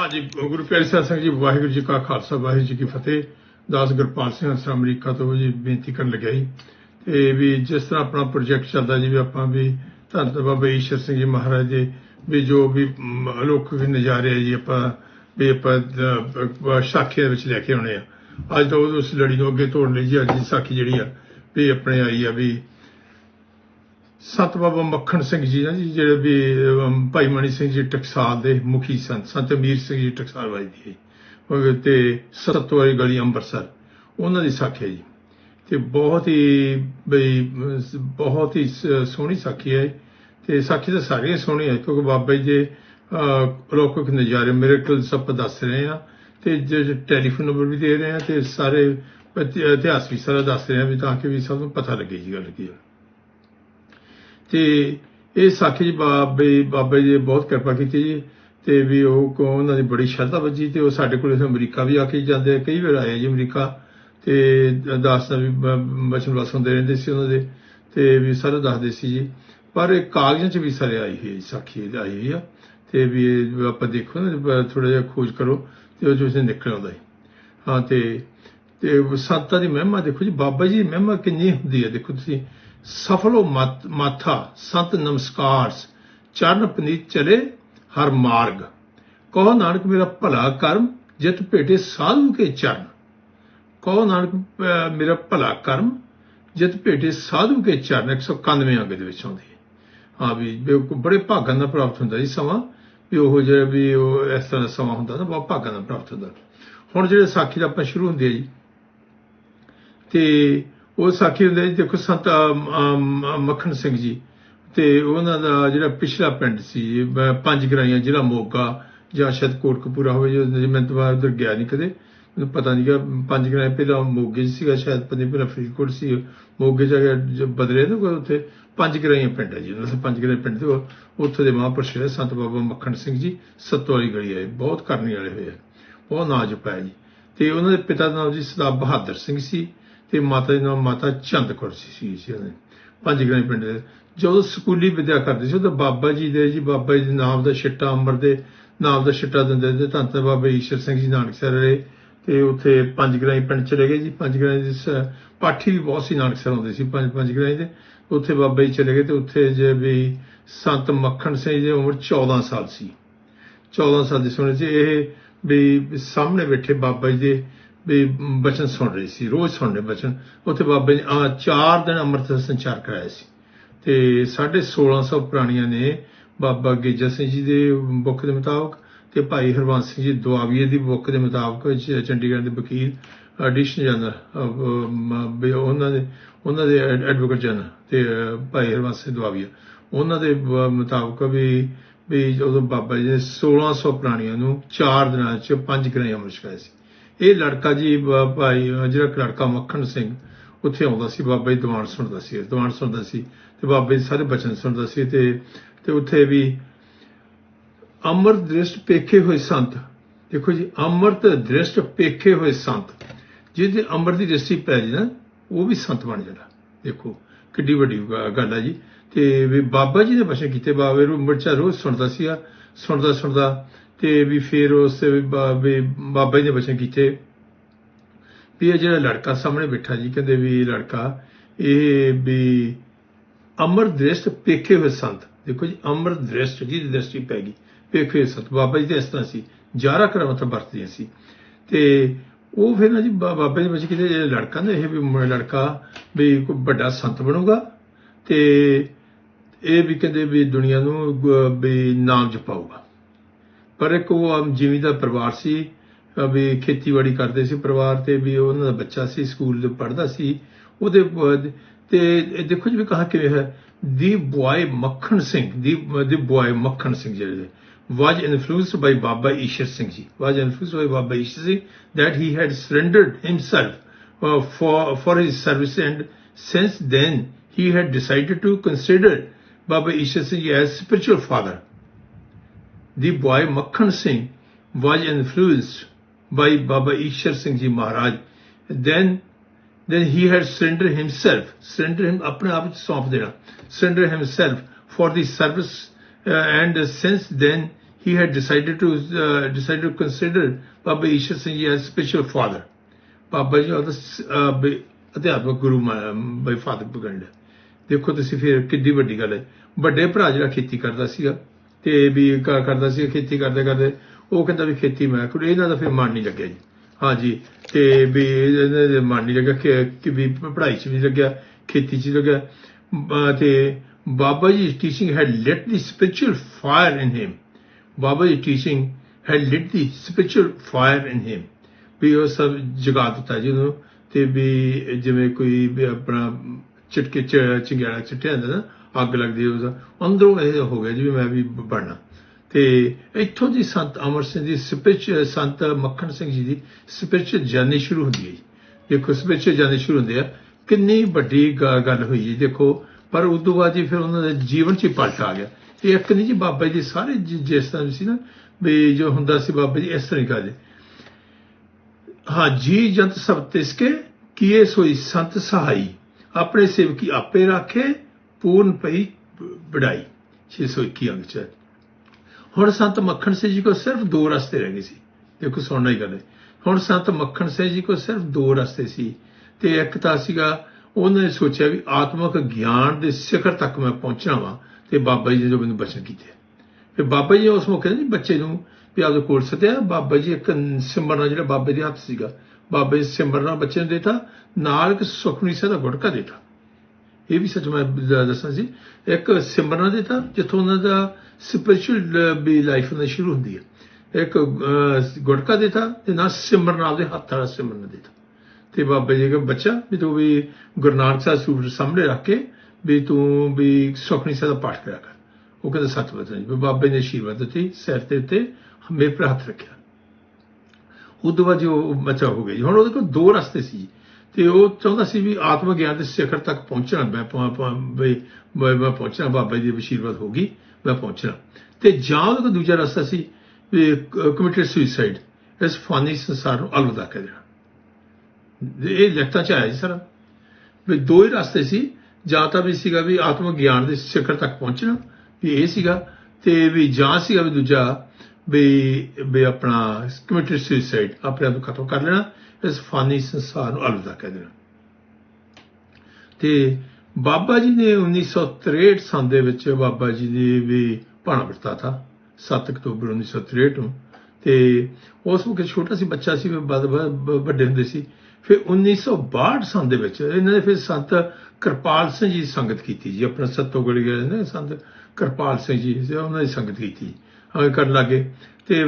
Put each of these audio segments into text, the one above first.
ਹਾਂਜੀ ਗੁਰੂ ਪਿਆਰੇ ਸਾਹਿਬ ਸਿੰਘ ਜੀ ਵਾਹਿਗੁਰੂ ਜੀ ਕਾ ਖਾਲਸਾ ਵਾਹਿਗੁਰੂ ਜੀ ਕੀ ਫਤਿਹ। ਦਾਸ ਗੁਰਪਾਲ ਸਿੰਘ ਹੰਸਰਾ ਅਮਰੀਕਾ ਤੋਂ ਜੀ ਬੇਨਤੀ ਕਰਨ ਲੱਗਿਆ ਜੀ। ਤੇ ਵੀ ਜਿਸ ਤਰ੍ਹਾਂ ਆਪਣਾ ਪ੍ਰੋਜੈਕਟ ਚੱਲਦਾ ਜੀ ਵੀ ਆਪਾਂ ਵੀ ਧੰਨ ਬਾਬਾ ਈਸ਼ਰ ਸਿੰਘ ਜੀ ਮਹਾਰਾਜ ਜੀ ਵੀ ਜੋ ਵੀ ਮ, ਅਲੌਕਿਕ ਨਜ਼ਾਰੇ ਆ ਜੀ ਆਪਾਂ ਵੀ ਆਪਾਂ ਅ, ਸਾਖੀ ਦੇ ਵਿੱਚ ਲੈ ਕੇ ਆਉਣੇ ਆ। ਅੱਜ ਤਾਂ ਉਹ ਉਸ ਲੜੀ ਨੂੰ ਅੱਗੇ ਤੋੜਨ ਲਈ ਜੀ ਅੱਜ ਦੀ ਸਾਖੀ ਜਿਹੜੀ ਆ ਵੀ ਆਪਣੇ ਆਈ ਆ ਵੀ ਸੰਤ ਬਾਬਾ ਮੱਖਣ ਸਿੰਘ ਜੀ ਨਾ ਜੀ, ਜਿਹੜੇ ਵੀ ਭਾਈ ਮਣੀ ਸਿੰਘ ਜੀ ਟਕਸਾਲ ਦੇ ਮੁਖੀ ਸਨ ਸੰਤ ਅਮੀਰ ਸਿੰਘ ਜੀ ਟਕਸਾਲ ਵਾਲੀ ਦੀ ਉਹ ਤੇ ਸਤਵਾਰੀ ਗਲੀ ਅੰਮ੍ਰਿਤਸਰ, ਉਹਨਾਂ ਦੀ ਸਾਖੀ ਹੈ ਜੀ। ਤੇ ਬਹੁਤ ਹੀ ਬਈ ਬਹੁਤ ਹੀ ਸੋਹਣੀ ਸਾਖੀ ਹੈ ਤੇ ਸਾਖੀ ਤਾਂ ਸਾਰੀਆਂ ਸੋਹਣੀਆਂ ਕਿਉਂਕਿ ਬਾਬਾ ਜੀ ਦੇ ਅਲੌਕਿਕ ਨਜ਼ਾਰੇ ਮਿਰੇਕਲ ਸਭ ਦੱਸ ਰਹੇ ਆ। ਤੇ ਜੇ ਟੈਲੀਫੋਨ ਨੰਬਰ ਵੀ ਦੇ ਰਹੇ ਆ ਤੇ ਸਾਰੇ ਇਤਿਹਾਸ ਵੀ ਸਾਰਾ ਦੱਸ ਰਹੇ ਆ ਵੀ ਤਾਂ ਕਿ ਵੀ ਸਭ ਨੂੰ ਪਤਾ ਲੱਗੇ ਜੀ ਗੱਲ ਕੀ ਹੈ ਤੇ ਇਹ ਸਾਖੀ ਜੀ ਬਾਬੇ ਬਾਬਾ ਜੀ ਬਹੁਤ ਕਿਰਪਾ ਕੀਤੀ ਜੀ ਤੇ ਵੀ ਉਹ ਕੋ ਉਹਨਾਂ ਦੀ ਬੜੀ ਸ਼ਰਧਾ ਵੱਜੀ ਤੇ ਉਹ ਸਾਡੇ ਕੋਲ ਇੱਥੇ ਅਮਰੀਕਾ ਵੀ ਆ ਕੇ ਜਾਂਦੇ ਆ, ਕਈ ਵਾਰ ਆਏ ਜੀ ਅਮਰੀਕਾ ਤੇ ਦਾਸ ਵੀ ਬ- ਬਚਨ ਵਸ ਹੁੰਦੇ ਰਹਿੰਦੇ ਸੀ ਉਹਨਾਂ ਦੇ ਤੇ ਵੀ ਸਾਰੇ ਦੱਸਦੇ ਸੀ ਜੀ। ਪਰ ਇਹ ਕਾਗਜ਼ਾਂ 'ਚ ਵੀ ਸਾਰੇ ਆਈ ਹੋਈ ਹੈ ਸਾਖੀ ਆਈ ਹੋਈ ਆ ਤੇ ਵੀ ਇਹ ਆਪਾਂ ਦੇਖੋ ਨਾ ਥੋੜਾ ਜਿਹਾ ਖੋਜ ਕਰੋ ਤੇ ਉਹ ਜੋ ਨਿਕਲ ਆਉਂਦਾ ਹੈ ਹਾਂ ਤੇ ਤੇ ਸੰਤਾਂ ਦੀ ਮਹਿਮਾ ਦੇਖੋ ਜੀ ਬਾਬਾ ਜੀ ਦੀ ਮਹਿਮਾ ਕਿੰਨੀ ਹੁੰਦੀ ਹੈ ਦੇਖੋ ਤੁਸੀਂ। ਸਫਲੋ ਮਤ- ਮਾਥਾ, ਸੰਤ ਨਮਸਕਾਰ, ਚਰਨ ਪਨੀਤ ਚਲੇ ਹਰ ਮਾਰਗ। ਕਹੋ ਨਾਨਕ ਮੇਰਾ ਭਲਾ ਕਰਮ, ਜਿਤ ਭੇਟੇ ਸਾਧੂ ਕੇ ਚਰਨ। ਕਹੋ ਨਾਨਕ ਮੇਰਾ ਭਲਾ ਕਰਮ, ਜਿਤ ਭੇਟੇ ਸਾਧੂ ਕੇ ਚਰਨ। 191 ਅੰਗ ਦੇ ਵਿੱਚ ਆਉਂਦੀ ਹੈ। ਹਾਂ ਵੀ ਬੜੇ ਭਾਗਾਂ ਨਾਲ ਪ੍ਰਾਪਤ ਹੁੰਦਾ ਜੀ ਸਮਾਂ। ਵੀ ਉਹ ਜਿਹੜਾ ਵੀ ਉਹ ਇਸ ਤਰ੍ਹਾਂ ਦਾ ਸਮਾਂ ਹੁੰਦਾ ਨਾ, ਬਹੁਤ ਭਾਗਾਂ ਨਾਲ ਪ੍ਰਾਪਤ ਹੁੰਦਾ। ਹੁਣ ਜਿਹੜੇ ਸਾਖੀ ਦਾ ਆਪਾਂ ਸ਼ੁਰੂ ਹੁੰਦੇ ਆ ਜੀ, ਤੇ ਉਹ ਸਾਖੀ ਹੁੰਦੇ ਜੀ ਦੇਖੋ ਸੰਤ ਮੱਖਣ ਸਿੰਘ ਜੀ। ਤੇ ਉਹਨਾਂ ਦਾ ਜਿਹੜਾ ਪਿਛਲਾ ਪਿੰਡ ਸੀ ਜੀ, ਪੰਜ ਗਰਾਈਆਂ ਜ਼ਿਲ੍ਹਾ ਮੋਗਾ ਜਾਂ ਸ਼ਾਇਦ ਕੋਟਕਪੂਰਾ ਹੋਵੇ ਜੋ ਮੈਂ ਦੁਬਾਰਾ ਉਧਰ ਗਿਆ ਨਹੀਂ ਕਦੇ ਮੈਨੂੰ ਪਤਾ ਨਹੀਂ ਕਿ ਪੰਜ ਗਰਾਈਆਂ ਪਹਿਲਾਂ ਮੋਗੇ 'ਚ ਸੀਗਾ ਸ਼ਾਇਦ ਪੰਜ ਪਹਿਲਾਂ ਫਰੀਦਕੋਟ ਸੀ ਮੋਗੇ ਜਾ ਜੋ ਬਦਲੇ ਨਾ ਕੋਈ ਉੱਥੇ ਪੰਜ ਗਰਾਈਆਂ ਪਿੰਡ ਹੈ ਜੀ ਉਹਨਾਂ ਦੇ ਪੰਜ ਗਰਾਈਆਂ ਪਿੰਡ ਤੇ ਉਹ- ਉੱਥੇ ਦੇ ਮਹਾਂਪੁਰਸ਼ ਜਿਹੜੇ ਸੰਤ ਬਾਬਾ ਮੱਖਣ ਸਿੰਘ ਜੀ ਸੱਤੋ ਵਾਲੀ ਗਲੀ ਆਏ ਬਹੁਤ ਕਰਨੀ ਵਾਲੇ ਹੋਏ ਆ ਬਹੁਤ ਨਾਜ ਪਾਇਆ ਜੀ। ਤੇ ਉਹਨਾਂ ਦੇ ਪਿਤਾ ਦਾ ਨਾਮ ਜੀ ਸਰਦਾਰ ਬਹਾਦਰ ਸਿੰਘ ਸੀ ਤੇ ਮਾਤਾ ਦਾ ਨਾਮ ਮਾਤਾ ਚੰਦ ਕੌਰ ਸੀ ਸੀ ਜੀ ਉਹਨਾਂ। ਪੰਜ ਗ੍ਰਾਮ ਪਿੰਡ ਦੇ। ਜਦੋਂ ਸਕੂਲੀ ਵਿਦਿਆ ਕਰਦੇ ਸੀ ਉਹਦਾ ਬਾਬਾ ਜੀ ਦੇ ਜੀ, ਬਾਬਾ ਜੀ ਦੇ ਨਾਮ ਦਾ ਛਿੱਟਾ ਅੰਮ੍ਰਿਤ ਦੇ ਨਾਮ ਦਾ ਛਿੱਟਾ ਦਿੰਦੇ ਤੇ ਧੰਨ ਧੰਨ ਬਾਬਾ ਈਸ਼ਰ ਸਿੰਘ ਜੀ ਨਾਨਕਸਰ ਰਹੇ। ਤੇ ਉੱਥੇ ਪੰਜ ਗ੍ਰਾਈ ਪਿੰਡ ਚਲੇ ਗਏ ਜੀ। ਪੰਜ ਗ੍ਰਾਈ ਦੇ ਪਾਠੀ ਵੀ ਬਹੁਤ ਸੀ ਨਾਨਕਸਰ ਆਉਂਦੇ ਸੀ ਪੰਜ ਪੰਜ ਗ੍ਰਾਈ ਦੇ। ਉੱਥੇ ਬਾਬਾ ਜੀ ਚਲੇ ਗਏ ਤੇ ਉੱਥੇ ਜੇ ਵੀ ਸੰਤ ਮੱਖਣ ਸਿੰਘ ਜੀ ਦੀ ਉਮਰ 14 ਸਾਲ ਸੀ। 14 ਸਾਲ ਦੀ ਸੁਣੇ ਸੀ। ਇਹ ਵੀ ਸਾਹਮਣੇ ਬੈਠੇ ਬਾਬਾ ਜੀ ਦੇ ਵੀ ਬਚਨ ਸੁਣ ਰਹੀ ਸੀ, ਰੋਜ਼ ਸੁਣਨੇ ਬਚਨ। ਉੱਥੇ ਬਾਬੇ ਨੇ ਆ ਚਾਰ ਦਿਨ ਅੰਮ੍ਰਿਤ ਸੰਚਾਰ ਕਰਾਇਆ ਸੀ। ਤੇ 1650 ਪ੍ਰਾਣੀਆਂ ਨੇ ਬਾਬਾ ਗੇਜਾ ਸਿੰਘ ਜੀ ਦੇ ਬੁੱਕ ਦੇ ਮੁਤਾਬਕ ਤੇ ਭਾਈ ਹਰਵੰਸ ਸਿੰਘ ਜੀ ਦੁਆਬੀਏ ਦੀ ਬੁੱਕ ਦੇ ਮੁਤਾਬਕ ਚੰਡੀਗੜ੍ਹ ਦੇ ਵਕੀਲ ਐਡੀਸ਼ਨ ਜਨਰਲ ਉਹਨਾਂ ਦੇ ਉਹਨਾਂ ਦੇ ਐਡਵੋਕੇਟ ਜਨਰਲ ਤੇ ਭਾਈ ਹਰਵੰਸ ਸਿੰਘ ਦੁਆਬੀਆ। ਉਹਨਾਂ ਦੇ ਮੁਤਾਬਕ ਵੀ ਵੀ ਜਦੋਂ ਬਾਬਾ ਜੀ ਨੇ 1600 ਪ੍ਰਾਣੀਆਂ ਨੂੰ 4 ਦਿਨਾਂ ਚ 5 ਗ੍ਰਾਮ ਅੰਮ੍ਰਿਤ ਛਕਾਇਆ ਸੀ। ਇਹ ਲੜਕਾ ਜੀ, ਬ- ਭਾਈ ਜਿਹੜਾ ਲੜਕਾ ਮੱਖਣ ਸਿੰਘ, ਉੱਥੇ ਆਉਂਦਾ ਸੀ, ਬਾਬਾ ਜੀ ਦੀਵਾਨ ਸੁਣਦਾ ਸੀ, ਦੀਵਾਨ ਸੁਣਦਾ ਸੀ ਤੇ ਬਾਬਾ ਜੀ ਸਾਰੇ ਬਚਨ ਸੁਣਦਾ ਸੀ ਤੇ ਤੇ ਉੱਥੇ ਵੀ ਅਮਰ ਦ੍ਰਿਸ਼ਟ ਪੇਖੇ ਹੋਏ ਸੰਤ, ਦੇਖੋ ਜੀ, ਅਮਰਤ ਦ੍ਰਿਸ਼ਟ ਪੇਖੇ ਹੋਏ ਸੰਤ, ਜਿਹਦੇ ਅਮਰ ਦੀ ਦ੍ਰਿਸ਼ਟੀ ਪੈ ਜੇ ਨਾ, ਉਹ ਵੀ ਸੰਤ ਬਣ ਜਾਂਦਾ, ਦੇਖੋ, ਕਿੱਡੀ ਵੱਡੀ ਗੱਲ ਹੈ ਜੀ, ਤੇ ਵੀ ਬਾਬਾ ਜੀ ਨੇ ਬਚਨ ਕੀਤੇ, ਬਾਬੇ ਨੂੰ ਮਰਚਾ ਰੋਜ਼ ਸੁਣਦਾ ਸੀ ਸੁਣਦਾ ਸੁਣਦਾ ਤੇ ਵੀ ਫਿਰ ਉਸ ਵੀ ਬਾ- ਬਾਬਾ ਜੀ ਨੇ ਬਚਨ ਕੀਤੇ। ਵੀ ਇਹ ਜਿਹੜਾ ਲੜਕਾ ਸਾਹਮਣੇ ਬੈਠਾ ਜੀ, ਕਹਿੰਦੇ ਵੀ ਇਹ ਲੜਕਾ, ਇਹ ਵੀ ਅਮਰ ਦ੍ਰਿਸ਼ਟ ਪੇਖੇ ਹੋਏ ਸੰਤ। ਦੇਖੋ ਜੀ, ਅਮਰ ਦ੍ਰਿਸ਼ਟ ਜੀ ਦ੍ਰਿਸ਼ਟੀ ਪੈ ਗਈ, ਪੇਖੇ ਹੋਏ ਸੰਤ। ਬਾਬਾ ਜੀ ਦੇ ਇਸ ਤਰ੍ਹਾਂ ਸੀ, ਜਾਰਾ ਕਰਾਮਤ ਵਰਤਦੀਆਂ ਸੀ। ਤੇ ਉਹ ਫਿਰ ਨਾ ਜੀ, ਬਾ- ਬਾਬਾ ਜੀ ਵਿੱਚ ਕਿਤੇ, ਇਹ ਲੜਕਾ ਨਾ, ਇਹ ਵੀ ਲੜਕਾ, ਵੀ ਕੋਈ ਵੱਡਾ ਸੰਤ ਬਣੂਗਾ। ਤੇ ਇਹ ਵੀ ਕਹਿੰਦੇ ਵੀ ਦੁਨੀਆ ਨੂੰ ਵੀ ਨਾਮ ਜਪਾਊਗਾ। ਪਰ ਇੱਕ ਉਹ ਆਮ ਜ਼ਿਮੀਂਦਾਰ ਪਰਿਵਾਰ ਸੀ ਅਹ ਵੀ ਖੇਤੀਬਾੜੀ ਕਰਦੇ ਸੀ ਪਰਿਵਾਰ ਤੇ ਵੀ ਉਹਨਾਂ ਦਾ ਬੱਚਾ ਸੀ ਸਕੂਲ ਦੇ ਪੜ੍ਹਦਾ ਸੀ ਉਹਦੇ ਬ- ਤੇ ਇਹ ਦੇਖੋ ਜੀ ਵੀ ਕਹਾ ਕਿਵੇਂ ਹੈ ਦੀ ਬੁਆਏ ਮੱਖਣ ਸਿੰਘ ਦੀ ਦੀ ਬੁਆਏ ਮੱਖਣ ਸਿੰਘ ਜਿਹੜੇ was influenced by Baba Ishar Singh ji, was influenced by Baba Ishar Singh that he had surrendered himself uh, for, for his service and since then he had decided to consider Baba Ishar Singh ji as spiritual father. the boy Makhan Singh was influenced by Baba Ishar Singh Ji Maharaj. Then, then he had surrendered himself, surrender him, apna aap saunp dena, surrender himself for the service. Uh, and uh, since then, he had decided to uh, decided to consider Baba Ishar Singh Ji as spiritual father. Baba ਜੀ ਉਹਦਾ ਅਧਿਆਪਕ ਗੁਰੂ ਬਾਈ father ਬਗੰਡ ਦੇਖੋ ਤੁਸੀਂ ਫਿਰ ਕਿੱਡੀ ਵੱਡੀ ਗੱਲ ਹੈ ਵੱਡੇ ਭਰਾ ਜਿਹੜਾ ਖੇਤੀ ਕਰਦਾ ਸੀਗਾ ਤੇ ਵੀ ਕ- ਕਰਦਾ ਸੀ, ਖੇਤੀ ਕਰਦੇ ਕਰਦੇ, ਉਹ ਕਹਿੰਦਾ ਵੀ ਖੇਤੀ ਮੈਂ ਕੋਈ ਇਹਨਾਂ ਦਾ ਫਿਰ ਮਨ ਨਹੀਂ ਲੱਗਿਆ ਜੀ। ਹਾਂਜੀ ਤੇ ਵੀ ਇਹਨਾਂ ਦੇ ਮਨ ਨਹੀਂ ਲੱਗਿਆ ਕਿ ਕਿ ਵੀ ਪੜ੍ਹਾਈ 'ਚ ਵੀ ਨਹੀਂ ਲੱਗਿਆ, ਖੇਤੀ 'ਚ ਨਹੀਂ ਲੱਗਿਆ। ਬ- ਤੇ Baba ji teaching had lit the spiritual fire in him Baba ji teaching had lit the spiritual fire in him ਵੀ ਉਹ ਸਭ ਜਗਾ ਦਿੱਤਾ ਜੀ ਉਹਨੂੰ, ਤੇ ਵੀ ਜਿਵੇਂ ਕੋਈ ਵੀ ਆਪਣਾ ਚਟਕੇ ਚ ਚਿੰਗਾੜਾ ਚਿੱਟਿਆ ਹੁੰਦਾ ਨਾ ਅੱਗ ਲੱਗਦੀ ਹੈ ਉਹਦਾ ਅੰਦਰੋਂ ਇਹ ਹੋ ਗਿਆ ਜੀ ਵੀ ਮੈਂ ਵੀ ਬਣਨਾ। ਤੇ ਇੱਥੋਂ ਦੀ ਸੰਤ ਅਮਰ ਸਿੰਘ ਦੀ ਸਪਿਰਚੁਅਲ ਸੰਤ ਮੱਖਣ ਸਿੰਘ ਜੀ ਦੀ ਸਪਿਰਚੁਅਲ ਜਰਨੀ ਸ਼ੁਰੂ ਹੁੰਦੀ ਹੈ ਜੀ। ਦੇਖੋ ਸਪਿਰਚੁਅਲ ਜਰਨੀ ਸ਼ੁਰੂ ਹੁੰਦੀ ਹੈ। ਕਿੰਨੀ ਵੱਡੀ ਗੱਲ ਹੋਈ ਜੀ, ਦੇਖੋ। ਪਰ ਉਸ ਤੋਂ ਬਾਅਦ ਜੀ ਫਿਰ ਉਹਨਾਂ ਦੇ ਜੀਵਨ 'ਚ ਹੀ ਪਲਟ ਆ ਗਿਆ। ਇਹ ਇੱਕ ਨਹੀਂ ਜੀ, ਬਾਬਾ ਜੀ ਸਾਰੇ ਜਿਸ ਤਰ੍ਹਾਂ ਸੀ ਨਾ, ਵੀ ਜੋ ਹੁੰਦਾ ਸੀ ਬਾਬਾ ਜੀ, ਇਸ ਤਰ੍ਹਾਂ ਹੀ ਕਰਦੇ। ਹਾਂ, ਜੀ ਜੰਤ ਸਭ ਤਿਸਕੇ ਕੀਏ ਸੋਈ ਸੰਤ ਸਹਾਈ। ਆਪਣੇ ਸੇਵਕੀ ਆਪੇ ਰੱਖੇ ਪੂਰਨ ਪਈ ਬੜਾਈ 621 ਅੰਗ ਚ। ਹੁਣ ਸੰਤ ਮੱਖਣ ਸਿੰਘ ਜੀ ਕੋ ਸਿਰਫ ਦੋ ਰਸਤੇ ਰਹਿ ਗਏ ਸੀ। ਦੇਖੋ, ਸੁਣਨਾ ਹੀ ਗੱਲ ਹੈ। ਹੁਣ ਸੰਤ ਮੱਖਣ ਸਿੰਘ ਜੀ ਕੋ ਸਿਰਫ ਦੋ ਰਸਤੇ ਸੀ। ਤੇ ਇੱਕ ਤਾਂ ਸੀਗਾ, ਉਹਨਾਂ ਨੇ ਸੋਚਿਆ ਵੀ ਆਤਮਿਕ ਗਿਆਨ ਦੇ ਸਿਖਰ ਤੱਕ ਮੈਂ ਪਹੁੰਚਣਾ ਵਾਂ, ਤੇ ਬਾਬਾ ਜੀ ਨੇ ਜੋ ਮੈਨੂੰ ਬਚਨ ਕੀਤੇ। ਫਿਰ ਬਾਬਾ ਜੀ ਉਸ ਮੌਕੇ ਜੀ ਬੱਚੇ ਨੂੰ ਵੀ ਆਪਦੇ ਕੋਲ ਸੱਦਿਆ। ਬਾਬਾ ਜੀ ਇੱਕ ਸਿਮਰਨਾ ਜਿਹੜਾ ਬਾਬੇ ਦੇ ਹੱਥ ਸੀਗਾ, ਬਾਬੇ ਨੇ ਸਿਮਰਨਾ ਬੱਚੇ ਨੂੰ ਦੇਤਾ, ਨਾਲ ਇੱਕ ਸੁਖਨੀ ਸਾਹਿਬ ਗੁਟਕਾ ਦੇਤਾ। ਇਹ ਵੀ ਸੱਚ ਮੈਂ ਦੱਸਾਂ ਸੀ ਇੱਕ ਸਿਮਰਨਾ ਦੇ ਦਿੱਤਾ ਜਿੱਥੋਂ ਉਹਨਾਂ ਦਾ ਸਪਿਰਚੁਅਲ ਵੀ ਲਾਈਫ ਉਹਨਾਂ ਸ਼ੁਰੂ ਹੁੰਦੀ ਹੈ। ਇੱਕ ਅਹ, ਦੇ ਦਿੱਤਾ ਤੇ ਨਾਲ ਸਿਮਰਨ ਦੇ ਹੱਥ ਵਾਲਾ ਸਿਮਰਨ ਦੇ ਦਿੱਤਾ ਤੇ ਬਾਬਾ ਜੀ ਕਹਿੰਦੇ ਬੱਚਾ ਵੀ ਤੂੰ ਵੀ ਗੁਰੂ ਨਾਨਕ ਸਾਹਿਬ ਸਰੂਪ ਸਾਹਮਣੇ ਰੱਖ ਕੇ ਵੀ ਤੂੰ ਵੀ ਸੁਖਮਨੀ ਸਾਹਿਬ ਦਾ ਪਾਠ ਕਰਿਆ ਕਰ। ਉਹ ਕਹਿੰਦਾ ਸੱਚ ਬਤਾ ਜੀ ਬਾਬੇ ਨੇ ਆਸ਼ੀਰਵਾਦ ਦਿੱਤੀ ਸਿਰ ਦੇ ਉੱਤੇ ਮੇਰੇ ਪਰ ਹੱਥ ਰੱਖਿਆ। ਉਦੋਂ ਬਾਅਦ ਜੀ ਉਹ ਬੱਚਾ ਹੋ ਗਿਆ ਜੀ। ਹੁਣ ਉਹਦੇ ਕੋਲ ਦੋ ਰਸਤੇ ਸੀ ਜੀ। ਤੇ ਉਹ ਚਾਹੁੰਦਾ ਸੀ ਵੀ ਆਤਮ ਗਿਆਨ ਦੇ ਸਿਖਰ ਤੱਕ ਪਹੁੰਚਣਾ। ਮੈਂ ਬਈ, ਮੈਂ ਪਹੁੰਚਣਾ, ਬਾਬਾ ਜੀ ਦੀ ਆਸ਼ੀਰਵਾਦ ਹੋਗੀ ਮੈਂ ਪਹੁੰਚਣਾ। ਤੇ ਜਾਂ ਉਹਦਾ ਕੋਈ ਦੂਜਾ ਰਸਤਾ ਸੀ, ਵੀ ਕਮਿਟਡ ਸੁਸਾਈਡ ਇਸ ਫਾਨੀ ਸੰਸਾਰ ਨੂੰ ਅਲਵਿਦਾ ਕਹਿ ਦੇਣਾ। ਇਹ ਲਿਖਤਾਂ ਚ ਆਇਆ ਜੀ ਸਰ, ਵੀ ਦੋ ਹੀ ਰਸਤੇ ਸੀ, ਜਾਂ ਤਾਂ ਵੀ ਸੀਗਾ ਵੀ ਆਤਮ ਗਿਆਨ ਦੇ ਸਿਖਰ ਤੱਕ ਪਹੁੰਚਣਾ, ਵੀ ਇਹ ਸੀਗਾ, ਤੇ ਵੀ ਜਾਂ ਸੀਗਾ ਵੀ ਦੂਜਾ, ਵੀ ਵੀ ਆਪਣਾ ਕਮਿਟਡ ਸੁਸਾਈਡ ਆਪਣੇ ਆਪ ਨੂੰ ਖਤਮ ਕਰ ਲੈਣਾ ਇਸ ਫਾਨੀ ਸੰਸਾਰ ਨੂੰ ਅਲਵਿਦਾ ਕਹਿ ਦੇਣਾ। ਤੇ ਬਾਬਾ ਜੀ ਨੇ 1963 ਸਾਲ ਦੇ ਵਿੱਚ ਬਾਬਾ ਜੀ ਦੀ ਵੀ ਭਾਣਾ ਵਰਤਾ ਥਾ 7 ਅਕਤੂਬਰ 1963 ਨੂੰ। ਤੇ ਉਸ ਵਕਤ ਛੋਟਾ ਸੀ ਬੱਚਾ ਸੀ ਵੀ ਬਦ- ਬ- ਵੱਡੇ ਹੁੰਦੇ ਸੀ। ਫਿਰ 1962 ਸਾਲ ਦੇ ਵਿੱਚ ਇਹਨਾਂ ਨੇ ਫਿਰ ਸੰਤ ਕਿਰਪਾਲ ਸਿੰਘ ਜੀ ਸੰਗਤ ਕੀਤੀ ਜੀ। ਆਪਣਾ ਸੱਤੋ ਗੜੀ ਗਏ ਨੇ ਸੰਤ ਕਿਰਪਾਲ ਸਿੰਘ ਜੀ ਉਹਨਾਂ ਦੀ ਸੰਗਤ ਕੀਤੀ ਹਾਂ ਕਰਨ ਲੱਗੇ। ਤੇ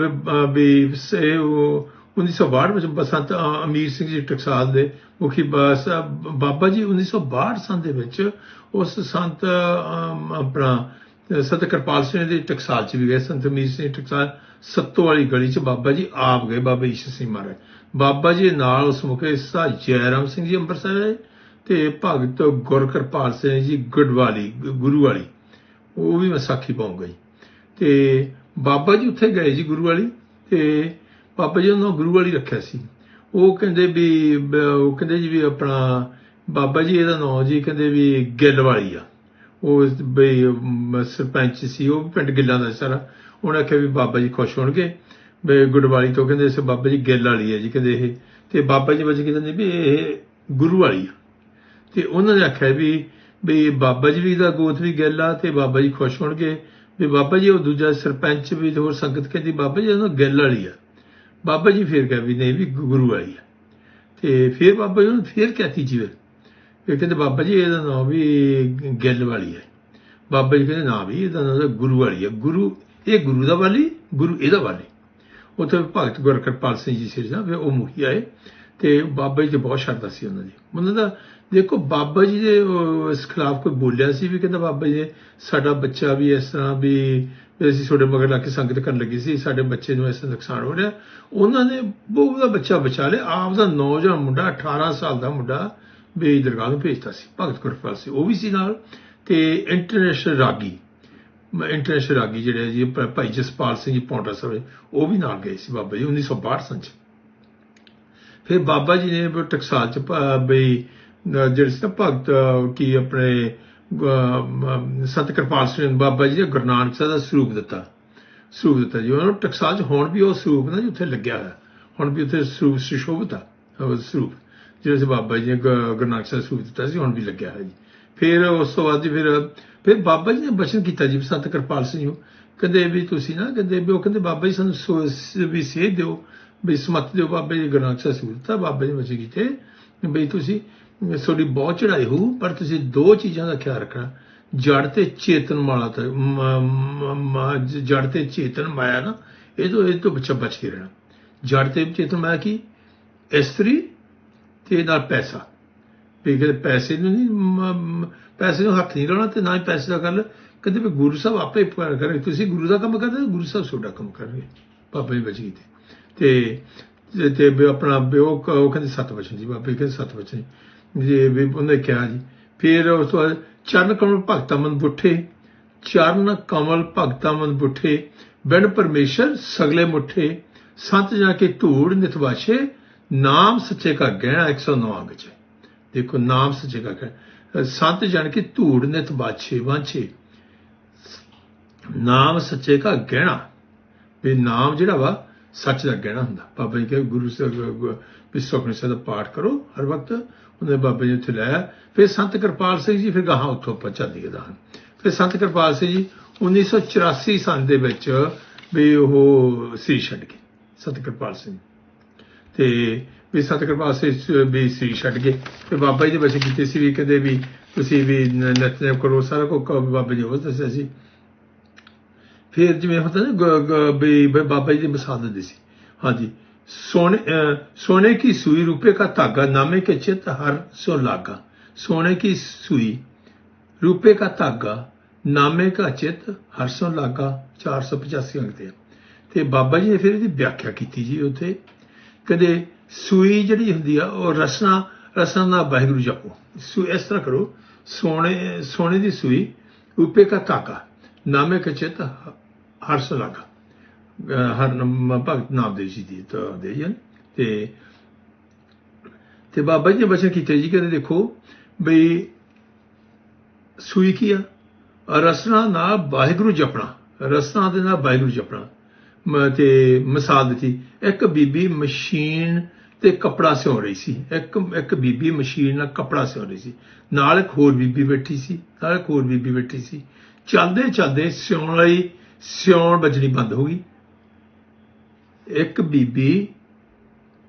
ਵੀ, ਵੀ ਸੇ ਉਹ 1962 ਵਿੱਚ ਬਸੰਤ ਅਮੀਰ ਸਿੰਘ ਜੀ ਟਕਸਾਲ ਦੇ ਮੁਖੀ ਬਾਬਾ ਜੀ 1962 ਸਾਲ ਦੇ ਵਿੱਚ ਉਸ ਸੰਤ ਆਪਣਾ, ਸੰਤ ਕਿਰਪਾਲ ਸਿੰਘ ਦੇ ਟਕਸਾਲ ਚ ਵੀ ਗਏ। ਸੰਤ ਅਮੀਰ ਸਿੰਘ ਟਕਸਾਲ ਸੱਤੋ ਵਾਲੀ ਗਲੀ ਚ ਬਾਬਾ ਜੀ ਆਪ ਗਏ, ਬਾਬਾ ਈਸ਼ਰ ਸਿੰਘ ਮਹਾਰਾਜ। ਬਾਬਾ ਜੀ ਨਾਲ ਉਸ ਮੁਕੇ ਸਾ ਜੈਰਾਮ ਸਿੰਘ ਜੀ ਅੰਮ੍ਰਿਤਸਰ ਆਏ ਤੇ ਭਗਤ ਗੁਰਕਿਰਪਾਲ ਸਿੰਘ ਜੀ ਗੁਡਵਾਲੀ ਗੁਰੂ ਵਾਲੀ ਉਹ ਵੀ ਵਿਸਾਖੀ ਪਾਉਂ ਗਈ ਤੇ ਬਾਬਾ ਜੀ ਉੱਥੇ ਗਏ ਜੀ ਗੁਰੂ ਵਾਲੀ ਤੇ ਬਾਬਾ ਜੀ ਉਹਨਾਂ ਗੁਰੂ ਵਾਲੀ ਰੱਖਿਆ ਸੀ। ਉਹ ਕਹਿੰਦੇ ਵੀ, ਉਹ ਕਹਿੰਦੇ ਜੀ ਵੀ ਆਪਣਾ ਬਾਬਾ ਜੀ ਇਹਦਾ ਨਾਮ ਜੀ ਕਹਿੰਦੇ ਵੀ ਗਿੱਲ ਵਾਲੀ ਆ। ਉਹ ਬਈ ਸਰਪੰਚ ਸੀ, ਉਹ ਵੀ ਪਿੰਡ ਗਿੱਲਾਂ ਦਾ ਸਾਰਾ। ਉਹਨੇ ਆਖਿਆ ਵੀ ਬਾਬਾ ਜੀ ਖੁਸ਼ ਹੋਣਗੇ। ਵੀ ਗੁਰਵਾਲੀ ਤੋਂ ਕਹਿੰਦੇ ਇਸ ਬਾਬਾ ਜੀ ਗਿੱਲ ਵਾਲੀ ਹੈ ਜੀ ਕਹਿੰਦੇ ਇਹ। ਤੇ ਬਾਬਾ ਜੀ ਵਜੇ ਕਹਿੰਦੇ ਵੀ ਇਹ ਗੁਰੂ ਵਾਲੀ ਆ। ਤੇ ਉਹਨਾਂ ਨੇ ਆਖਿਆ ਵੀ ਵੀ ਬਾਬਾ ਜੀ ਵੀ ਦਾ ਗੋਤ ਵੀ ਗਿੱਲ ਆ ਤੇ ਬਾਬਾ ਜੀ ਖੁਸ਼ ਹੋਣਗੇ। ਵੀ ਬਾਬਾ ਜੀ ਉਹ ਦੂਜਾ ਸਰਪੰਚ ਵੀ ਤੇ ਹੋਰ ਸੰਗਤ ਕਹਿੰਦੀ ਬਾਬਾ ਜੀ ਉਹਨਾਂ ਗਿੱਲ ਵਾਲੀ ਆ। ਬਾਬਾ ਜੀ ਫੇਰ ਕਹੇ ਵੀ ਨਹੀਂ ਵੀ ਗੁਰੂ ਵਾਲੀ ਆ। ਤੇ ਫਿਰ ਬਾਬਾ ਜੀ ਨੂੰ ਫੇਰ ਕਹਤੀ ਜੀ ਫਿਰ। ਕਹਿੰਦੇ ਬਾਬਾ ਜੀ ਇਹਦਾ ਨਾਮ ਵੀ ਗਿੱਲ ਵਾਲੀ ਹੈ ਬਾਬਾ ਜੀ ਕਹਿੰਦੇ ਨਾ ਵੀ ਇਹਦਾ ਨਾਮ ਗੁਰੂ ਵਾਲੀ ਹੈ ਗੁਰੂ, ਇਹ ਗੁਰੂ ਦਾ ਵਾਲੀ, ਗੁਰੂ ਇਹਦਾ ਵਾਲੀ। ਉੱਥੇ ਭਗਤ ਗੁਰਕਿਰਪਾਲ ਸਿੰਘ ਜੀ ਸਿਰ ਨਾ, ਫਿਰ ਉਹ ਮੁਖੀ ਆਏ। ਤੇ ਬਾਬਾ ਜੀ ਤੇ ਬਹੁਤ ਸ਼ਰਧਾ ਸੀ ਉਹਨਾਂ ਦੀ। ਉਹਨਾਂ ਦਾ ਦੇਖੋ, ਬਾਬਾ ਜੀ ਦੇ ਇਸ ਖਿਲਾਫ ਕੋਈ ਬੋਲਿਆ ਸੀ ਵੀ ਕਹਿੰਦਾ ਬਾਬਾ ਜੀ, ਸਾਡਾ ਬੱਚਾ ਵੀ ਇਸ ਤਰ੍ਹਾਂ ਵੀ ਅਸੀਂ ਤੁਹਾਡੇ ਮਗਰ ਲਾ ਕੇ ਸੰਗਤ ਕਰਨ ਲੱਗੀ ਸੀ, ਸਾਡੇ ਬੱਚੇ ਨੂੰ ਇਸ ਤਰ੍ਹਾਂ ਨੁਕਸਾਨ ਹੋ ਰਿਹਾ। ਉਹਨਾਂ ਨੇ ਉਹ ਦਾ ਬੱਚਾ ਬਚਾ ਲਿਆ। ਆਪ ਦਾ ਨੌਜਵਾਨ ਮੁੰਡਾ 18 ਸਾਲ ਦਾ ਮੁੰਡਾ ਵੀ ਦਰਗਾਹ ਨੂੰ ਭੇਜਤਾ ਸੀ, ਭਗਤ ਗੁਰਪਾਲ ਸੀ। ਉਹ ਵੀ ਸੀ ਨਾਲ ਤੇ ਇੰਟਰਨੈਸ਼ਨਲ ਰਾਗੀ ਇੰਟਰਨੈਸ਼ਨਲ ਰਾਗੀ ਜਿਹੜੇ ਜੀ ਭਾਈ ਜਸਪਾਲ ਸਿੰਘ ਜੀ ਪੌਂਟਾ ਸਾਹਿਬ ਉਹ ਵੀ ਨਾਲ ਗਏ ਸੀ ਬਾਬਾ ਜੀ 1962 ਚ। ਫਿਰ ਬਾਬਾ ਜੀ ਨੇ ਟਕਸਾਲ ਚ ਬਈ ਜਿਹੜੇ ਸੀ ਨਾ ਭਗਤ ਕੀ ਆਪਣੇ ਸੰਤ ਕਿਰਪਾਲ ਸਿੰਘ ਬਾਬਾ ਜੀ ਨੇ ਗੁਰੂ ਨਾਨਕ ਸਾਹਿਬ ਦਾ ਸਰੂਪ ਦਿੱਤਾ। ਸਰੂਪ ਦਿੱਤਾ ਜੀ। ਉਹਨਾਂ ਨੂੰ ਟਕਸਾਲ 'ਚ ਹੁਣ ਵੀ ਉਹ ਸਰੂਪ ਨਾ ਜੀ ਉੱਥੇ ਲੱਗਿਆ ਹੋਇਆ। ਹੁਣ ਵੀ ਉੱਥੇ ਸਰੂਪ ਸੁਸ਼ੋਭਿਤ ਆ ਸਰੂਪ। ਜਿਹੜੇ ਸੀ ਬਾਬਾ ਜੀ ਨੇ ਗ- ਗੁਰੂ ਨਾਨਕ ਸਾਹਿਬ ਸਰੂਪ ਦਿੱਤਾ ਸੀ, ਹੁਣ ਵੀ ਲੱਗਿਆ ਹੋਇਆ ਜੀ। ਫਿਰ ਉਸ ਤੋਂ ਬਾਅਦ ਜੀ ਫਿਰ ਫਿਰ ਬਾਬਾ ਜੀ ਨੇ ਬਚਨ ਕੀਤਾ ਜੀ, ਸੰਤ ਕਿਰਪਾਲ ਸਿੰਘ ਨੂੰ। ਕਹਿੰਦੇ ਵੀ ਤੁਸੀਂ ਨਾ, ਕਹਿੰਦੇ ਵੀ ਉਹ ਕਹਿੰਦੇ ਬਾਬਾ ਜੀ ਸਾਨੂੰ ਸੋ- ਵੀ ਸੇਧ ਦਿਓ, ਵੀ ਸਮਤ ਦਿਓ ਬਾਬਾ ਜੀ ਗੁਰੂ ਨਾਨਕ ਸਾਹਿਬ ਸਰੂਪ ਦਿੱਤਾ, ਬਾਬਾ ਜੀ ਨੇ ਬਚਨ ਕੀਤੇ। ਵੀ ਤੁਸੀਂ ਤੁਹਾਡੀ ਬਹੁਤ ਚੜਾਈ ਹੋਊ, ਪਰ ਤੁਸੀਂ ਦੋ ਚੀਜ਼ਾਂ ਦਾ ਖਿਆਲ ਰੱਖਣਾ। ਜੜ ਤੇ ਚੇਤਨ ਵਾਲਾ ਤੇ ਜੜ ਤੇ ਚੇਤਨ ਮਾਇਆ ਨਾ, ਇਹ ਤੋਂ ਇਹ ਤੋਂ ਬੱਚਾ ਬਚ ਕੇ ਰਹਿਣਾ। ਜੜ ਤੇ ਚੇਤਨ ਮਾਇਆ ਕੀ? ਇਸਤਰੀ ਤੇ ਨਾਲ ਪੈਸਾ। ਵੀ ਕਿ ਪੈਸੇ ਨੂੰ ਨਹੀਂ ਪੈਸੇ ਨੂੰ ਹੱਥ ਨਹੀਂ ਲਾਉਣਾ ਤੇ ਨਾ ਹੀ ਪੈਸੇ ਦਾ ਗੱਲ ਕਹਿੰਦੇ ਵੀ ਗੁਰੂ ਸਾਹਿਬ ਆਪੇ ਪ- ਕਰੇ। ਤੁਸੀਂ ਗੁਰੂ ਦਾ ਕੰਮ ਕਰਦੇ, ਗੁਰੂ ਸਾਹਿਬ ਤੁਹਾਡਾ ਕੰਮ ਕਰਨਗੇ। ਬਾਬਾ ਜੀ ਬਚ ਗਏ ਤੇ। ਤੇ ਤੇ ਆਪਣਾ, ਉਹ ਕਹਿੰਦੇ ਸੱਤ ਵਚਨ ਜੀ, ਬਾਬੇ ਕਹਿੰਦੇ ਸੱਤ ਵਚਨ ਜੀ ਵੀ ਉਹਨੇ ਕਿਹਾ ਜੀ। ਫਿਰ ਉਸ ਤੋਂ ਬਾਅਦ ਚਰਨ ਕਮਲ ਭਗਤਾ ਮਨ ਬੁੱਠੇ, ਚਰਨ ਕਮਲ ਭਗਤਾ ਮਨ ਬੁੱਠੇ, ਬਿਨ ਪਰਮੇਸ਼ਰ ਸਗਲੇ ਮੁੱਠੇ, ਸੰਤ ਜਾ ਕੇ ਧੂੜ ਨਿਤਵਾਸ਼ੇ ਨਾਮ ਸੱਚੇ ਕਾ ਗਹਿਣਾ 109 ਚ। ਦੇਖੋ, ਨਾਮ ਸੱਚੇ ਕਾ ਗਹਿਣਾ। ਸੰਤ ਜਾਣ ਕੇ ਧੂੜ ਨਿਤ ਬਾਛੇ ਵਾਂਛੇ। ਨਾਮ ਸੱਚੇ ਕਾ ਗਹਿਣਾ। ਵੀ ਨਾਮ ਜਿਹੜਾ ਵਾ ਸੱਚ ਦਾ ਗਹਿਣਾ ਹੁੰਦਾ। ਬਾਬਾ ਜੀ ਕਹਿੰਦੇ ਗੁਰੂ ਸਾਹਿਬ ਵੀ ਸੁਖਮਨੀ ਸਾਹਿਬ ਦਾ ਪਾਠ ਕਰੋ ਹਰ ਵਕਤ। ਉਹਨੇ ਬਾਬੇ ਜੀ ਉੱਥੇ ਲਾਇਆ ਫਿਰ ਸੰਤ ਕਿਰਪਾਲ ਸਿੰਘ ਜੀ ਫਿਰ ਗਾਹਾਂ ਉੱਥੋਂ ਆਪਾਂ ਚੱਲੀਏ ਦਾ ਫਿਰ ਸੰਤ ਕਿਰਪਾਲ ਸਿੰਘ ਜੀ 1984 ਸਾਲ ਦੇ ਵਿੱਚ ਵੀ ਉਹ ਸ੍ਰੀ ਛੱਡ ਗਏ ਸੰਤ ਕਿਰਪਾਲ ਸਿੰਘ। ਤੇ ਵੀ ਸੰਤ ਕਿਰਪਾਲ ਸਿੰਘ ਵੀ ਸ੍ਰੀ ਛੱਡ ਗਏ। ਤੇ ਬਾਬਾ ਜੀ ਦੇ ਵਿੱਚ ਕੀਤੇ ਸੀ ਵੀ ਕਦੇ ਵੀ ਤੁਸੀਂ ਵੀ ਨ- ਕਰੋ ਸਾਰਾ ਕੁਝ ਕਰੋ, ਬਾਬਾ ਜੀ ਉਹ ਦੱਸਿਆ ਸੀ। ਫਿਰ ਜਿਵੇਂ ਹੁੰਦਾ ਨਾ ਵੀ ਬਾਬਾ ਜੀ ਦੀ ਮਿਸਾਲ ਦਿੰਦੇ ਸੀ। ਹਾਂਜੀ। सोने अ, सोने की सुई रुपए का धागा नामे के चित हर सो लागा सोने की सुई रुपए का धागा ਨਾਮੇ ਕਾ ਚਿਤ ਹਰ ਸੋ ਲਾਗਾ 485 ਅੰਕ ਤੇ ਆ। ਤੇ ਬਾਬਾ ਜੀ ਨੇ ਫਿਰ ਇਹਦੀ ਵਿਆਖਿਆ ਕੀਤੀ ਜੀ ਉੱਥੇ ਕਦੇ ਸੂਈ ਜਿਹੜੀ ਹੁੰਦੀ ਆ ਉਹ ਰਸਨਾ ਰਸਨਾ ਦਾ ਵਾਹਿਗੁਰੂ ਜਪੋ ਸੂ ਇਸ ਤਰ੍ਹਾਂ ਕਰੋ ਸੋਨੇ ਸੋਨੇ ਦੀ ਸੂਈ ਰੂਪੇ ਕਾ ਧਾਗਾ ਨਾਮੇ ਕਾ ਚਿਤ ਹਰ ਸੋ ਲਾਗਾ ਅਹ ਹਰ ਭਗਤ ਨਾਮਦੇਵ ਜੀ ਦੀ ਦੇ ਜਨ ਤੇ ਤੇ ਬਾਬਾ ਜੀ ਨੇ ਬਚਨ ਕੀਤੇ ਜੀ, ਕਹਿੰਦੇ ਦੇਖੋ, ਬਈ ਸੂਈ ਕੀ ਆ? ਰਸਨਾ ਨਾਲ ਵਾਹਿਗੁਰੂ ਜਪਣਾ। ਰਸਨਾ ਦੇ ਨਾਲ ਵਾਹਿਗੁਰੂ ਜਪਣਾ। ਤੇ ਮਿਸਾਲ ਦਿੱਤੀ। ਇੱਕ ਬੀਬੀ ਮਸ਼ੀਨ ਤੇ ਕਪੜਾ ਸਿਉ ਰਹੀ ਸੀ। ਇੱਕ ਇੱਕ ਬੀਬੀ ਮਸ਼ੀਨ ਨਾਲ ਕਪੜਾ ਸਿਉ ਰਹੀ ਸੀ। ਨਾਲ ਇੱਕ ਹੋਰ ਬੀਬੀ ਬੈਠੀ ਸੀ। ਨਾਲ ਇੱਕ ਹੋਰ ਬੀਬੀ ਬੈਠੀ ਸੀ। ਚੱਲਦੇ ਚੱਲਦੇ ਸਿਉਣ ਲਈ ਸਿਉਣ ਵੱਜਣੀ ਬੰਦ ਹੋ ਗਈ। ਇੱਕ ਬੀਬੀ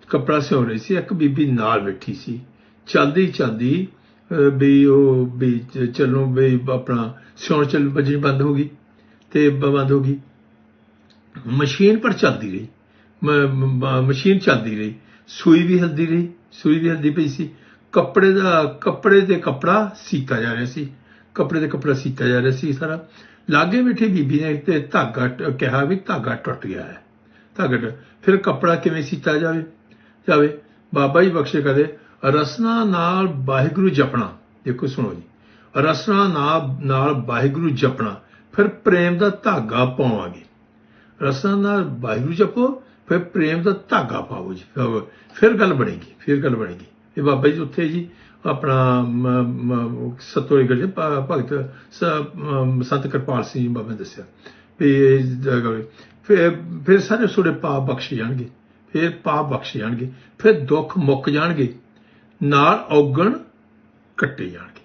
ਕਪੜਾ ਸਿਉਂ ਰਹੀ ਸੀ, ਇੱਕ ਬੀਬੀ ਨਾਲ ਬੈਠੀ ਸੀ। ਚਲਦੀ ਚਲਦੀ, ਅਹ ਵੀ ਉਹ ਵੀ ਚ- ਚੱਲੋਂ ਵੀ ਆਪਣਾ ਸਿਉਣ ਚੱਲ ਵੱਜਣੀ ਬੰਦ ਹੋ ਗਈ ਤੇ ਬੰਦ ਹੋ ਗਈ। ਮਸ਼ੀਨ ਪਰ ਚੱਲਦੀ ਰਹੀ। ਮਸ਼ੀਨ ਚੱਲਦੀ ਰਹੀ। ਸੂਈ ਵੀ ਹਲਦੀ ਰਹੀ, ਸੂਈ ਵੀ ਹਲਦੀ ਪਈ ਸੀ। ਕੱਪੜੇ ਦਾ, ਕੱਪੜੇ ਤੇ ਕੱਪੜਾ ਸੀਤਾ ਜਾ ਰਿਹਾ ਸੀ। ਕੱਪੜੇ ਤੇ ਕੱਪੜਾ ਸੀਤਾ ਜਾ ਰਿਹਾ ਸੀ ਸਾਰਾ। ਲਾਗੇ ਬੈਠੀ ਬੀਬੀ ਨੇ ਤੇ ਧਾਗਾ ਕਿਹਾ ਵੀ ਧਾਗਾ ਟੁੱਟ ਗਿਆ ਹੈ। ਧਾਗਾ ਫਿਰ ਕੱਪੜਾ ਕਿਵੇਂ ਸੀਤਾ ਜਾਵੇ? ਜਾਵੇ ਬਾਬਾ ਜੀ ਬਖਸ਼ੇ ਕਦੇ ਰਸਨਾ ਨਾਲ ਵਾਹਿਗੁਰੂ ਜਪਣਾ। ਦੇਖੋ ਸੁਣੋ ਜੀ। ਰਸਨਾ ਨਾਲ ਵਾਹਿਗੁਰੂ ਜਪਣਾ। ਫਿਰ ਪ੍ਰੇਮ ਦਾ ਧਾਗਾ ਪਾਵਾਂਗੇ। ਰਸਨਾ ਨਾਲ ਵਾਹਿਗੁਰੂ ਜਪੋ ਫਿਰ ਪ੍ਰੇਮ ਦਾ ਧਾਗਾ ਪਾਓ ਜੀ। ਫਿਰ- ਗੱਲ ਬਣੇਗੀ ਫਿਰ ਗੱਲ ਬਣੇਗੀ। ਇਹ ਬਾਬਾ ਜੀ ਉੱਥੇ ਜੀ ਆਪਣਾ ਸਤੋਰੀ ਗੜੇ ਭਗਤ ਸ- ਮ, ਸੰਤ ਕਿਰਪਾਲ ਸਿੰਘ ਜੀ ਬਾਬਾ ਨੇ ਦੱਸਿਆ। ਵੀ। ਫਿਰ ਫਿਰ ਸਾਰੇ ਤੁਹਾਡੇ ਪਾਪ ਬਖਸ਼ ਜਾਣਗੇ, ਫਿਰ ਪਾਪ ਬਖਸ਼ ਜਾਣਗੇ, ਫਿਰ ਦੁੱਖ ਮੁੱਕ ਜਾਣਗੇ, ਨਾਲ ਔਗਣ ਕੱਟੇ ਜਾਣਗੇ।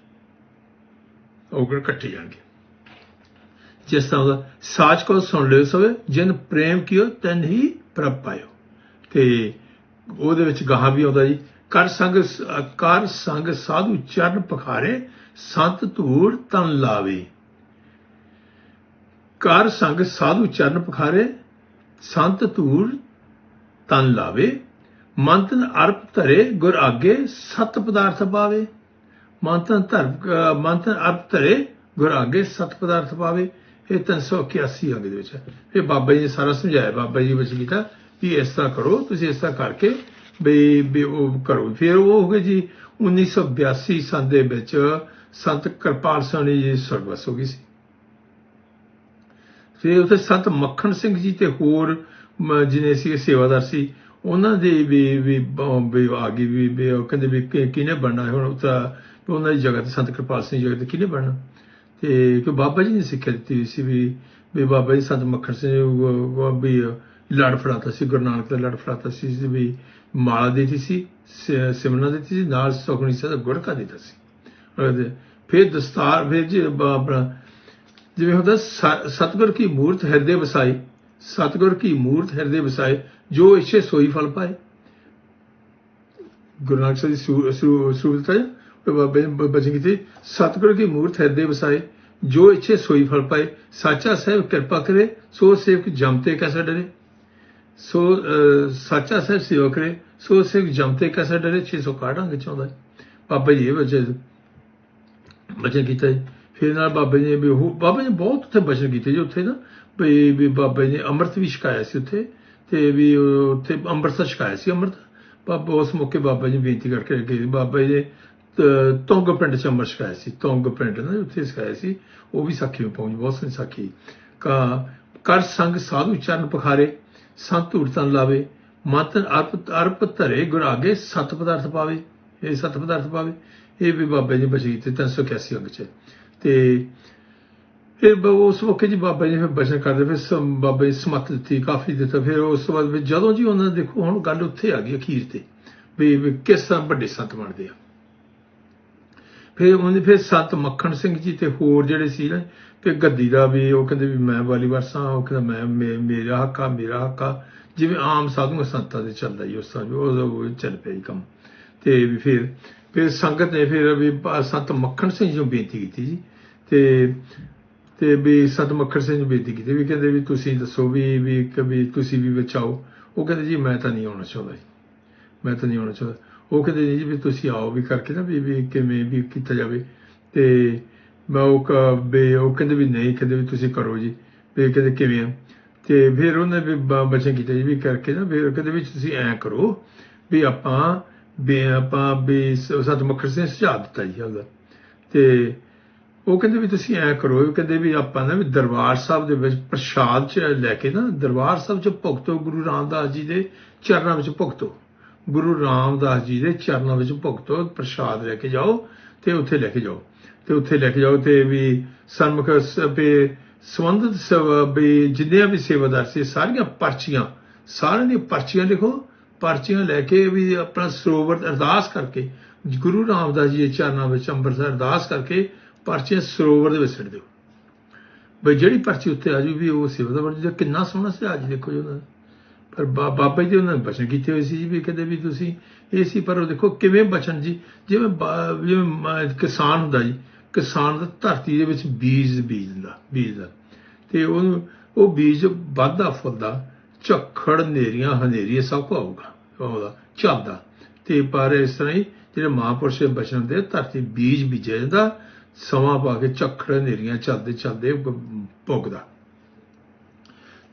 ਔਗਣ ਕੱਟੇ ਜਾਣਗੇ। ਜਿਸ ਤਰ੍ਹਾਂ ਦਾ ਸਾਚ ਕੋ ਸੁਣ ਲਿਓ ਸਵੇ ਜਿਨ ਪ੍ਰੇਮ ਕੀਓ ਤਨ ਹੀ ਪ੍ਰਭ ਪਾਇਓ। ਤੇ ਉਹਦੇ ਵਿੱਚ ਗਾਹਾਂ ਵੀ ਆਉਂਦਾ ਜੀ, ਕਰ ਸੰਗ ਕਰ ਸੰਗ ਸਾਧੂ ਚਰਨ ਪਖਾਰੇ, ਸੰਤ ਧੂੜ ਤਨ ਲਾਵੇ। ਕਰ ਸੰਗ ਸਾਧੂ ਚਰਨ ਪਖਾਰੇ, ਸੰਤ ਧੂਰ ਤਨ ਲਾਵੇ, ਮੰਤਨ ਅਰਪ ਧਰੇ ਗੁਰ ਆਗੇ ਸਤ ਪਦਾਰਥ ਪਾਵੇ। ਮੰਤਨ ਧਰ ਅਹ ਮੰਤਨ ਅਰਪ ਧਰੇ ਗੁਰ ਆਗੇ ਸਤ ਪਦਾਰਥ ਪਾਵੇ। ਇਹ 381 ਅੰਗ ਦੇ ਵਿੱਚ ਹੈ। ਇਹ ਬਾਬਾ ਜੀ ਨੇ ਸਾਰਾ ਸਮਝਾਇਆ। ਬਾਬਾ ਜੀ ਵਿੱਚ ਕੀਤਾ ਵੀ ਇਸ ਤਰ੍ਹਾਂ ਕਰੋ, ਤੁਸੀਂ ਇਸ ਤਰ੍ਹਾਂ ਕਰਕੇ ਬਈ ਵੀ ਉਹ ਕਰੋ। ਫਿਰ ਉਹ ਹੋ ਗਏ ਜੀ 1982 ਸੰਨ ਦੇ ਵਿੱਚ ਸੰਤ ਕਿਰਪਾਲ ਸੋਨੀ ਜੀ ਸਰਵਸ ਹੋ ਗਈ ਸੀ। ਫਿਰ ਉੱਥੇ ਸੰਤ ਮੱਖਣ ਸਿੰਘ ਜੀ ਤੇ ਹੋਰ, ਮ- ਜਿਹਨੇ ਸੀ ਸੇਵਾਦਾਰ ਸੀ, ਉਹਨਾਂ ਦੇ ਵੀ ਵੀ ਆ ਗਈ, ਵੀ ਕਹਿੰਦੇ ਵੀ ਕਿਹਨੇ ਬਣਨਾ ਹੁਣ ਉਹ ਉਹਨਾਂ ਦੀ ਜਗ੍ਹਾ ਤੇ ਸੰਤ ਕਿਰਪਾਲ ਸਿੰਘ ਜਗ੍ਹਾ ਤੇ ਕਿਹਨੇ ਬਣਨਾ? ਤੇ ਕਿ ਬਾਬਾ ਜੀ ਨੇ ਸਿੱਖਿਆ ਦਿੱਤੀ ਹੋਈ ਸੀ ਵੀ ਵੀ ਬਾਬਾ ਜੀ ਸੰਤ ਮੱਖਣ ਸਿੰਘ ਵੀ ਲੜ ਫੜਾਤਾ ਸੀ, ਗੁਰੂ ਨਾਨਕ ਦਾ ਲੜ ਫੜਾਤਾ ਸੀ ਵੀ ਮਾਲਾ ਦਿੱਤੀ ਸੀ, ਸ- ਸਿਮਰਨਾ ਦਿੱਤੀ ਸੀ, ਨਾਲ ਸੁਖਣੀ ਸਾਹਿਬ ਦਾ ਗੁੜਕਾ ਦਿੱਤਾ ਸੀ। ਫਿਰ ਦਸਤਾਰ ਫਿਰ ਜੀ ਆਪਣਾ ਜਿਵੇਂ ਹੁੰਦਾ ਸ- ਸਤਿਗੁਰ ਕੀ ਮੂਰਤ ਹਿਰਦੇ ਵਸਾਈ ਸਤਿਗੁਰ ਕੀ ਮੂਰਤ ਹਿਰਦੇ ਵਸਾਏ ਜੋ ਇੱਛੇ ਸੋਈ ਫਲ ਪਾਏ। ਗੁਰੂ ਨਾਨਕ ਸਾਹਿਬ ਦੀ ਸੂਰਤ ਹੈ ਬਾਬੇ ਨੇ ਬਚਨ ਕੀਤੀ ਸਤਿਗੁਰ ਕੀ ਮੂਰਤ ਹਿਰਦੇ ਵਸਾਏ ਜੋ ਇੱਛੇ ਸੋਈ ਫਲ ਪਾਏ ਸਾਚਾ ਸਾਹਿਬ ਕਿਰਪਾ ਕਰੇ ਸੋ ਸੇਵਕ ਜਮਤੇ ਕੈਸਾ ਡਰੇ। ਸੋ ਅਹ, ਸਾਚਾ ਸਾਹਿਬ ਸੇਵਾ ਕਰੇ ਸੋ ਸੇਵਕ ਜਮਤੇ ਕੈਸਾ ਡਰੇ 661 ਅੰਗ ਚਾਹੁੰਦਾ ਆਉਂਦਾ ਬਾਬਾ ਜੀ ਇਹ ਬਚਨ ਬਚਨ ਕੀਤਾ ਜੀ। ਫਿਰ ਨਾਲ ਬਾਬੇ ਨੇ ਵੀ ਉਹ, ਬਾਬੇ ਨੇ ਬਹੁਤ ਉੱਥੇ ਬਚਨ ਕੀਤੇ ਜੀ ਉੱਥੇ ਨਾ, ਵੀ ਵੀ ਬਾਬੇ ਨੇ ਅੰਮ੍ਰਿਤ ਵੀ ਛਕਾਇਆ ਸੀ ਉੱਥੇ, ਤੇ ਵੀ ਉੱਥੇ ਅੰਮ੍ਰਿਤ ਛਕਾਇਆ ਸੀ ਅੰਮ੍ਰਿਤ। ਬਾਬਾ ਉਸ ਮੌਕੇ ਬਾਬਾ ਜੀ ਬੇਨਤੀ ਕਰਕੇ ਗਏ ਬਾਬਾ ਜੀ ਨੇ ਤ- ਪਿੰਡ ਚ ਅੰਮ੍ਰਿਤ ਛਕਾਇਆ ਸੀ, ਤੁੰਗ ਪਿੰਡ ਨਾ ਉੱਥੇ ਛਕਾਇਆ ਸੀ, ਉਹ ਵੀ ਸਾਖੀ ਨੂੰ ਪਹੁੰਚ ਬਹੁਤ ਸੋਹਣੀ ਸਾਖੀ। ਕਾ, ਕਰ ਸੰਗ ਸਾਧੂ ਚਰਨ ਪਖਾਰੇ, ਸੰਤ ਉਰਤਨ ਲਾਵੇ ਮਤਨ ਅਰਪ ਅਰਪ ਧਰੇ ਗੁਰ ਆਗੇ, ਸਤ ਪਦਾਰਥ ਪਾਵੇ, ਇਹ ਸਤ ਪਦਾਰਥ ਪਾਵੇ, ਇਹ ਵੀ ਬਾਬੇ ਜੀ ਬਚੀ ਤੇ 381 ਅੰਗ ਚ। ਤੇ ਫਿਰ ਉਸ ਮੌਕੇ ਜੀ ਬਾਬਾ ਜੀ ਨੇ ਫਿਰ ਬਚਨ ਕਰਦੇ, ਫਿਰ ਬਾਬਾ ਜੀ ਸਮਤ ਦਿੱਤੀ, ਕਾਫੀ ਦਿੱਤਾ, ਫਿਰ ਉਸ ਤੋਂ ਬਾਅਦ ਵੀ ਜਦੋਂ ਜੀ ਉਹਨਾਂ ਨੇ ਦੇਖੋ, ਹੁਣ ਗੱਲ ਉੱਥੇ ਆ ਗਈ ਅਖੀਰ ਤੇ, ਵੀ ਕਿਸ ਤਰ੍ਹਾਂ ਵੱਡੇ ਸੰਤ ਬਣਦੇ ਆ। ਫਿਰ ਉਹਨੇ ਫਿਰ ਸੰਤ ਮੱਖਣ ਸਿੰਘ ਜੀ ਤੇ ਹੋਰ ਜਿਹੜੇ ਸੀ ਨਾ ਕਿ ਗੱਦੀ ਦਾ ਵੀ ਉਹ ਕਹਿੰਦੇ ਵੀ ਮੈਂ ਵਾਲੀ ਵਰਸਾਂ, ਉਹ ਕਹਿੰਦਾ ਮੈਂ ਮੇ- ਮੇਰਾ ਹੱਕਾ ਮੇਰਾ ਹੱਕਾ ਜਿਵੇਂ ਆਮ ਸਾਧੂ ਸੰਤਾਂ ਦੇ ਚੱਲਦਾ ਜੀ ਉਸ ਤਰ੍ਹਾਂ ਉਹ ਚੱਲ ਪਿਆ ਜੀ ਕੰਮ। ਤੇ ਵੀ ਫਿਰ ਫਿਰ ਸੰਗਤ ਨੇ ਫਿਰ ਵੀ ਸੰਤ ਮੱਖਣ ਸਿੰਘ ਜੀ ਨੂੰ ਬੇਨਤੀ ਕੀਤੀ ਜੀ। ਤੇ ਤੇ ਵੀ ਸੰਤ ਮੱਖਣ ਸਿੰਘ ਨੂੰ ਬੇਨਤੀ ਕੀਤੀ ਵੀ ਕਹਿੰਦੇ ਵੀ ਤੁਸੀਂ ਦੱਸੋ ਵੀ ਵੀ ਕभी ਤੁਸੀਂ ਵੀ ਵਿੱਚ ਆਓ ਉਹ ਕਹਿੰਦੇ ਜੀ ਮੈਂ ਤਾਂ ਨਹੀਂ ਆਉਣਾ ਚਾਹੁੰਦਾ ਜੀ। ਮੈਂ ਤਾਂ ਨਹੀਂ ਆਉਣਾ ਚਾਹੁੰਦਾ। ਉਹ ਕਹਿੰਦੇ ਜੀ ਵੀ ਤੁਸੀਂ ਆਓ ਵੀ ਕਰਕੇ ਨਾ ਵੀ ਵੀ ਕਿਵੇਂ ਵੀ ਕੀਤਾ ਜਾਵੇ। ਤੇ ਮੈਂ ਉਹ ਕ- ਉਹ ਕਹਿੰਦੇ ਵੀ ਨਹੀਂ, ਕਹਿੰਦੇ ਵੀ ਤੁਸੀਂ ਕਰੋ ਜੀ। ਵੀ ਕਹਿੰਦੇ ਕਿਵੇਂ ਆ। ਤੇ ਫਿਰ ਉਹਨੇ ਵੀ ਬ- ਬਚਨ ਕੀਤਾ ਜੀ ਵੀ ਕਰਕੇ ਨਾ, ਫਿਰ ਕਹਿੰਦੇ ਵੀ ਤੁਸੀਂ ਐਂ ਕਰੋ ਵੀ ਆਪਾਂ ਵੀ ਆਪਾਂ ਵੀ ਸ- ਸਿੰਘ ਸੁਝਾਅ ਦਿੱਤਾ ਜੀ ਉਹਦਾ ਤੇ ਉਹ ਕਹਿੰਦੇ ਵੀ ਤੁਸੀਂ ਐਂ ਕਰੋ, ਉਹ ਕਹਿੰਦੇ ਵੀ ਆਪਾਂ ਨਾ ਵੀ ਦਰਬਾਰ ਸਾਹਿਬ ਦੇ ਵਿੱਚ ਪ੍ਰਸ਼ਾਦ ਚ ਲੈ ਕੇ ਨਾ, ਦਰਬਾਰ ਸਾਹਿਬ ਚ ਭੁਗਤੋ, ਗੁਰੂ ਰਾਮਦਾਸ ਜੀ ਦੇ ਚਰਨਾਂ ਵਿੱਚ ਭੁਗਤੋ। ਗੁਰੂ ਰਾਮਦਾਸ ਜੀ ਦੇ ਚਰਨਾਂ ਵਿੱਚ ਭੁਗਤੋ, ਪ੍ਰਸ਼ਾਦ ਲੈ ਕੇ ਜਾਓ ਤੇ ਉੱਥੇ ਲੈ ਕੇ ਜਾਓ। ਤੇ ਉੱਥੇ ਲੈ ਕੇ ਜਾਓ ਤੇ ਵੀ ਸਨਮੁਖ ਸ- ਸੰਬੰਧਿਤ ਸੇਵਾ, ਵੀ ਜਿੰਨੇ ਵੀ ਸੇਵਾਦਾਰ ਸੀ, ਸਾਰੀਆਂ ਪਰਚੀਆਂ, ਸਾਰਿਆਂ ਦੀਆਂ ਪਰਚੀਆਂ ਲਿਖੋ ਪਰਚੀਆਂ ਲੈ ਕੇ ਵੀ ਆਪਣਾ ਸਰੋਵਰ ਅਰਦਾਸ ਕਰਕੇ, ਗੁਰੂ ਰਾਮਦਾਸ ਜੀ ਦੇ ਚਰਨਾਂ ਵਿੱਚ ਅੰਮ੍ਰਿਤਸਰ ਅਰਦਾਸ ਕਰਕੇ ਪਰਚੀਆਂ ਸਰੋਵਰ ਦੇ ਵਿੱਚ ਸਿੱਟ ਦਿਓ। ਬਈ ਜਿਹੜੀ ਪਰਚੀ ਉੱਤੇ ਆ ਜੂ ਵੀ ਉਹ ਸੇਵਾ ਦਾ ਬਣ ਕਿੰਨਾ ਸੋਹਣਾ ਸੀ ਅੱਜ ਦੇਖੋ ਜੀ ਉਹਨਾਂ ਦਾ। ਪਰ ਬਾ- ਬਾਬਾ ਜੀ ਉਹਨਾਂ ਨੇ ਬਚਨ ਕੀਤੇ ਹੋਏ ਸੀ ਜੀ ਵੀ ਕਹਿੰਦੇ ਵੀ ਤੁਸੀਂ ਇਹ ਸੀ, ਪਰ ਉਹ ਦੇਖੋ ਕਿਵੇਂ ਬਚਨ ਜੀ, ਜਿਵੇਂ ਜਿਵੇਂ ਕਿਸਾਨ ਹੁੰਦਾ ਜੀ, ਕਿਸਾਨ ਦਾ ਧਰਤੀ ਦੇ ਵਿੱਚ ਬੀਜ ਬੀਜਦਾ ਬੀਜਦਾ। ਤੇ ਉਹਨੂੰ, ਉਹ ਬੀਜ ਵੱਧਦਾ ਫੁੱਲਦਾ ਝੱਖੜ ਹਨੇਰੀਆਂ ਹਨੇਰੀਏ ਸਭ ਕੁਝ ਆਊਗਾ ਆਉਂਦਾ ਚੱਲਦਾ ਤੇ ਪਰ ਇਸ ਤਰ੍ਹਾਂ ਹੀ ਜਿਹੜੇ ਮਹਾਂਪੁਰਸ਼ ਦੇ ਬਚਨ ਦੇ ਧਰਤੀ ਬੀਜ ਬੀਜਿਆ ਜਾਂਦਾ, ਸਮਾਂ ਪਾ ਕੇ ਝੱਖੜ ਹਨੇਰੀਆਂ ਚੱਲਦੇ ਚੱਲਦੇ ਭੁਗਦਾ।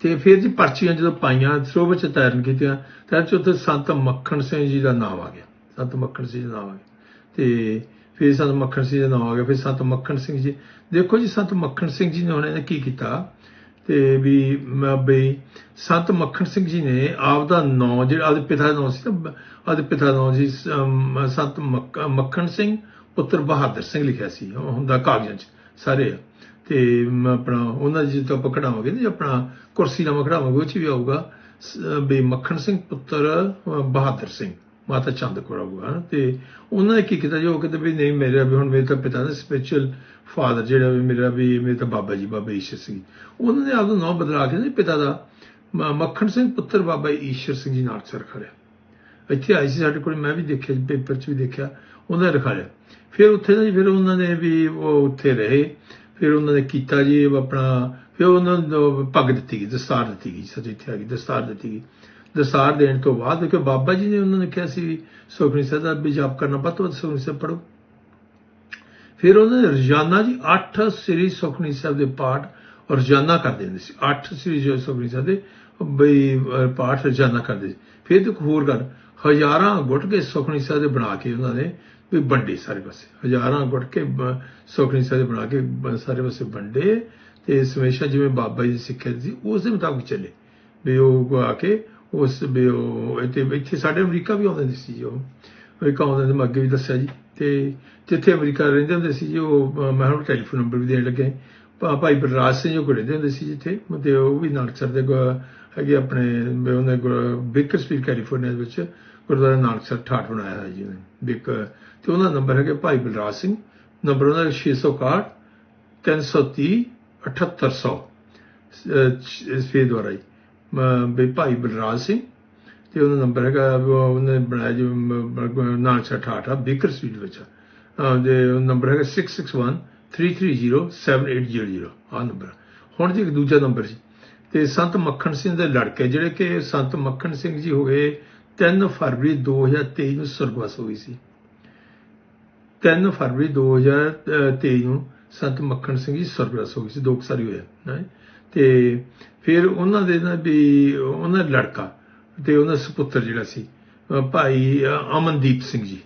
ਤੇ ਫਿਰ ਜੀ ਪਰਚੀਆਂ ਜਦੋਂ ਪਾਈਆਂ ਸਰੋਵਰ ਚ ਤੈਰਨ ਕੀਤੀਆਂ, ਤਾਂ ਚ ਉੱਥੇ ਸੰਤ ਮੱਖਣ ਸਿੰਘ ਜੀ ਦਾ ਨਾਮ ਆ ਗਿਆ। ਸੰਤ ਮੱਖਣ ਸਿੰਘ ਜੀ ਦਾ ਨਾਮ ਆ ਗਿਆ। ਤੇ ਫਿਰ ਸੰਤ ਮੱਖਣ ਸਿੰਘ ਜੀ ਦਾ ਨਾਮ ਆ ਗਿਆ, ਫਿਰ ਸੰਤ ਮੱਖਣ ਸਿੰਘ ਜੀ। ਦੇਖੋ ਜੀ, ਸੰਤ ਮੱਖਣ ਸਿੰਘ ਜੀ ਨੇ ਉਹਨਾਂ ਨੇ ਕੀ ਕੀਤਾ? ਤੇ ਵੀ ਬਈ ਸੰਤ ਮੱਖਣ ਸਿੰਘ ਜੀ ਨੇ ਆਪ ਦਾ ਨਾਂ ਜਿਹੜਾ ਆਪਦੇ ਪਿਤਾ ਦਾ ਨਾਂ ਸੀ ਨਾ ਆਪਦੇ ਪਿਤਾ ਦਾ ਨਾਂ ਜੀ ਸੰਤ ਮੱਕ- ਮੱਖਣ ਸਿੰਘ, ਪੁੱਤਰ ਬਹਾਦਰ ਸਿੰਘ ਲਿਖਿਆ ਸੀ ਹੁੰਦਾ ਕਾਗਜ਼ਾਂ 'ਚ ਸਾਰੇ ਆ। ਤੇ ਮ- ਆਪਣਾ ਉਹਨਾਂ ਜੀ ਤੋਂ ਆਪਾਂ ਕਢਾਵਾਂਗੇ ਨਾ, ਜੀ ਆਪਣਾ ਕੁਰਸੀ ਨਾਮਾ ਕਢਾਵਾਂਗੇ, ਉਹ 'ਚ ਵੀ ਆਊਗਾ ਬਈ ਮੱਖਣ ਸਿੰਘ, ਪੁੱਤਰ ਬਹਾਦਰ ਸਿੰਘ, ਮਾਤਾ ਚੰਦ ਕੋਲ ਆਊਗਾ, ਹਨਾ। ਤੇ ਉਹਨਾਂ ਨੇ ਕੀ ਕੀਤਾ ਜੀ ਉਹ ਕਹਿੰਦੇ ਵੀ ਨਹੀਂ, ਮੇਰੇ, ਵੀ ਹੁਣ ਮੇਰੇ ਤਾਂ ਪਿਤਾ ਦਾ ਸਪੈਸ਼ਲ ਫਾਦਰ ਜਿਹੜਾ ਵੀ ਮੇਰਾ ਵੀ, ਮੇਰੇ ਤਾਂ ਬਾਬਾ ਜੀ, ਬਾਬਾ ਈਸ਼ਰ ਸਿੰਘ। ਉਹਨਾਂ ਨੇ ਆਪਦਾ ਨਾਮ ਬਦਲਾ ਕੇ ਨਾ ਪਿਤਾ ਦਾ ਮੱਖਣ ਸਿੰਘ ਪੁੱਤਰ ਬਾਬਾ ਈਸ਼ਰ ਸਿੰਘ ਜੀ ਨਾਲ ਸਰ ਖੜਿਆ। ਇੱਥੇ ਆਈ ਸੀ ਸਾਡੇ ਕੋਲ, ਮੈਂ ਵੀ ਦੇਖਿਆ, ਪੇਪਰ 'ਚ ਵੀ ਦੇਖਿਆ, ਉਹਨਾਂ ਨੇ ਲਿਖਾ ਫਿਰ ਉੱਥੇ ਨਾ ਫਿਰ ਉਹਨਾਂ ਨੇ ਵੀ ਉਹ ਉੱਥੇ ਰਹੇ। ਫਿਰ ਉਹਨਾਂ ਨੇ ਕੀਤਾ ਜੀ ਆਪਣਾ, ਫਿਰ ਉਹਨਾਂ ਨੂੰ ਪੱਗ ਦਿੱਤੀ ਗਈ, ਦਸਤਾਰ ਦਿੱਤੀ ਗਈ, ਸੱਚ ਇੱਥੇ ਆ ਗਈ ਦਸਤਾਰ ਦਿੱਤੀ ਗਈ। ਦਸਤਾਰ ਦੇਣ ਤੋਂ ਬਾਅਦ ਕਿ ਬਾਬਾ ਜੀ ਨੇ ਉਹਨਾਂ ਨੇ ਕਿਹਾ ਸੀ ਸੁਖਨੀ ਸਾਹਿਬ ਦਾ ਵੀ ਜਾਪ ਕਰਨਾ, ਵੱਧ ਤੋਂ ਵੱਧ ਸੁਖਨੀ ਸਾਹਿਬ ਪੜੋ ਫਿਰ ਉਹਨਾਂ ਨੇ ਰੋਜ਼ਾਨਾ ਜੀ 8 ਸ੍ਰੀ ਸੁਖਨੀ ਸਾਹਿਬ ਦੇ ਪਾਠ ਰੋਜ਼ਾਨਾ ਕਰਦੇ ਹੁੰਦੇ ਸੀ। 8 ਸ੍ਰੀ ਜੋ ਸੁਖਨੀ ਸਾਹਿਬ ਦੇ ਬਈ ਪਾਠ ਰੋਜ਼ਾਨਾ ਕਰਦੇ ਸੀ। ਫਿਰ ਇੱਕ ਹੋਰ ਗੱਲ, ਹਜ਼ਾਰਾਂ ਗੁੱਟ ਕੇ ਸੁਖਨੀ ਸਾਹਿਬ ਦੇ ਬਣਾ ਕੇ ਉਹਨਾਂ ਨੇ ਵੀ ਵੰਡੇ ਸਾਰੇ ਪਾਸੇ। ਹਜ਼ਾਰਾਂ ਗੁੱਟ ਕੇ ਸੁਖਨੀ ਸਾਹਿਬ ਦੇ ਬਣਾ ਕੇ ਸਾਰੇ ਪਾਸੇ ਵੰਡੇ ਤੇ ਸਮੇਸ਼ਾ ਜਿਵੇਂ ਬਾਬਾ ਜੀ ਸਿੱਖਿਆ ਸੀ ਉਸ ਦੇ ਮੁਤਾਬਕ ਚੱਲੇ। ਵੀ ਉਹ ਆ ਕੇ ਉਸ, ਵੀ ਉਹ ਇੱਥੇ ਇੱਥੇ ਸਾਡੇ ਅਮਰੀਕਾ ਵੀ ਆਉਂਦੇ ਸੀ ਜੀ ਉਹ। ਅਮਰੀਕਾ ਆਉਂਦੇ ਨੇ ਮੈਂ ਅੱਗੇ ਵੀ ਦੱਸਿਆ ਜੀ। ਤੇ ਜਿੱਥੇ ਅਮਰੀਕਾ ਰਹਿੰਦੇ ਹੁੰਦੇ ਸੀ ਜੀ, ਉਹ ਮੈਂ ਹੁਣ ਟੈਲੀਫੋਨ ਨੰਬਰ ਵੀ ਦੇਣ ਲੱਗਿਆ ਭਾ- ਭਾਈ ਬਲਰਾਜ ਸਿੰਘ ਜੋ ਘੁੜੇ ਦੇ ਹੁੰਦੇ ਸੀ ਜਿੱਥੇ। ਤੇ ਉਹ ਵੀ ਨਾਨਕਸਰ ਦੇ ਹੈਗੇ ਆਪਣੇ ਉਹਨੇ ਬੇਕਰ ਸਟਰੀਟ, ਕੈਲੀਫੋਰਨੀਆ ਦੇ ਵਿੱਚ ਗੁਰਦੁਆਰਾ ਨਾਨਕਸਰ ਠਾਠ ਬਣਾਇਆ ਹੈ ਜੀ ਉਹਨੇ ਬਿਕ ਤੇ ਉਹਨਾਂ ਨੰਬਰ ਹੈਗਾ ਭਾਈ ਬਲਰਾਜ ਸਿੰਘ। ਨੰਬਰ ਉਹਨਾਂ ਦਾ 661 330 7800 ਸਫੇ ਦੁਆਰਾ ਹੀ ਮ- ਵੀ ਭਾਈ ਬਲਰਾਜ ਸਿੰਘ ਤੇ ਉਹਦਾ ਨੰਬਰ ਹੈਗਾ ਉਹਨੇ ਬਣਾਇਆ ਜੋ ਨਾਨਕਸਰ ਠਾਠ ਆ ਬੇਕਰ ਸਟਰੀਟ ਵਿੱਚ ਅਹ ਦੇ ਨੰਬਰ ਹੈਗਾ 661 330 7800 ਆ ਨੰਬਰ ਹੁਣ ਜੀ ਇੱਕ ਦੂਜਾ ਨੰਬਰ ਸੀ ਤੇ ਸੰਤ ਮੱਖਣ ਸਿੰਘ ਦੇ ਲੜਕੇ ਜਿਹੜੇ ਕਿ ਸੰਤ ਮੱਖਣ ਸਿੰਘ ਜੀ ਹੋ ਗਏ 3 ਫਰਵਰੀ 2023 ਨੂੰ ਸਰਗਵਾਸ ਹੋ ਗਈ ਸੀ 3 ਫਰਵਰੀ 2023 ਨੂੰ ਸੰਤ ਮੱਖਣ ਸਿੰਘ ਜੀ ਸਰਗਵਾਸ ਹੋ ਗਈ ਸੀ ਦੋ ਕੁ ਸਾਲ ਹੋਇਆ ਤੇ ਫਿਰ ਉਹਨਾਂ ਦੇ ਨਾ ਵੀ ਉਹਨਾਂ ਦਾ ਲੜਕਾ ਤੇ ਉਹਨਾਂ ਦਾ ਸੁਪੁੱਤਰ ਜਿਹੜਾ ਸੀ ਭਾਈ ਅਮਨਦੀਪ ਸਿੰਘ ਜੀ।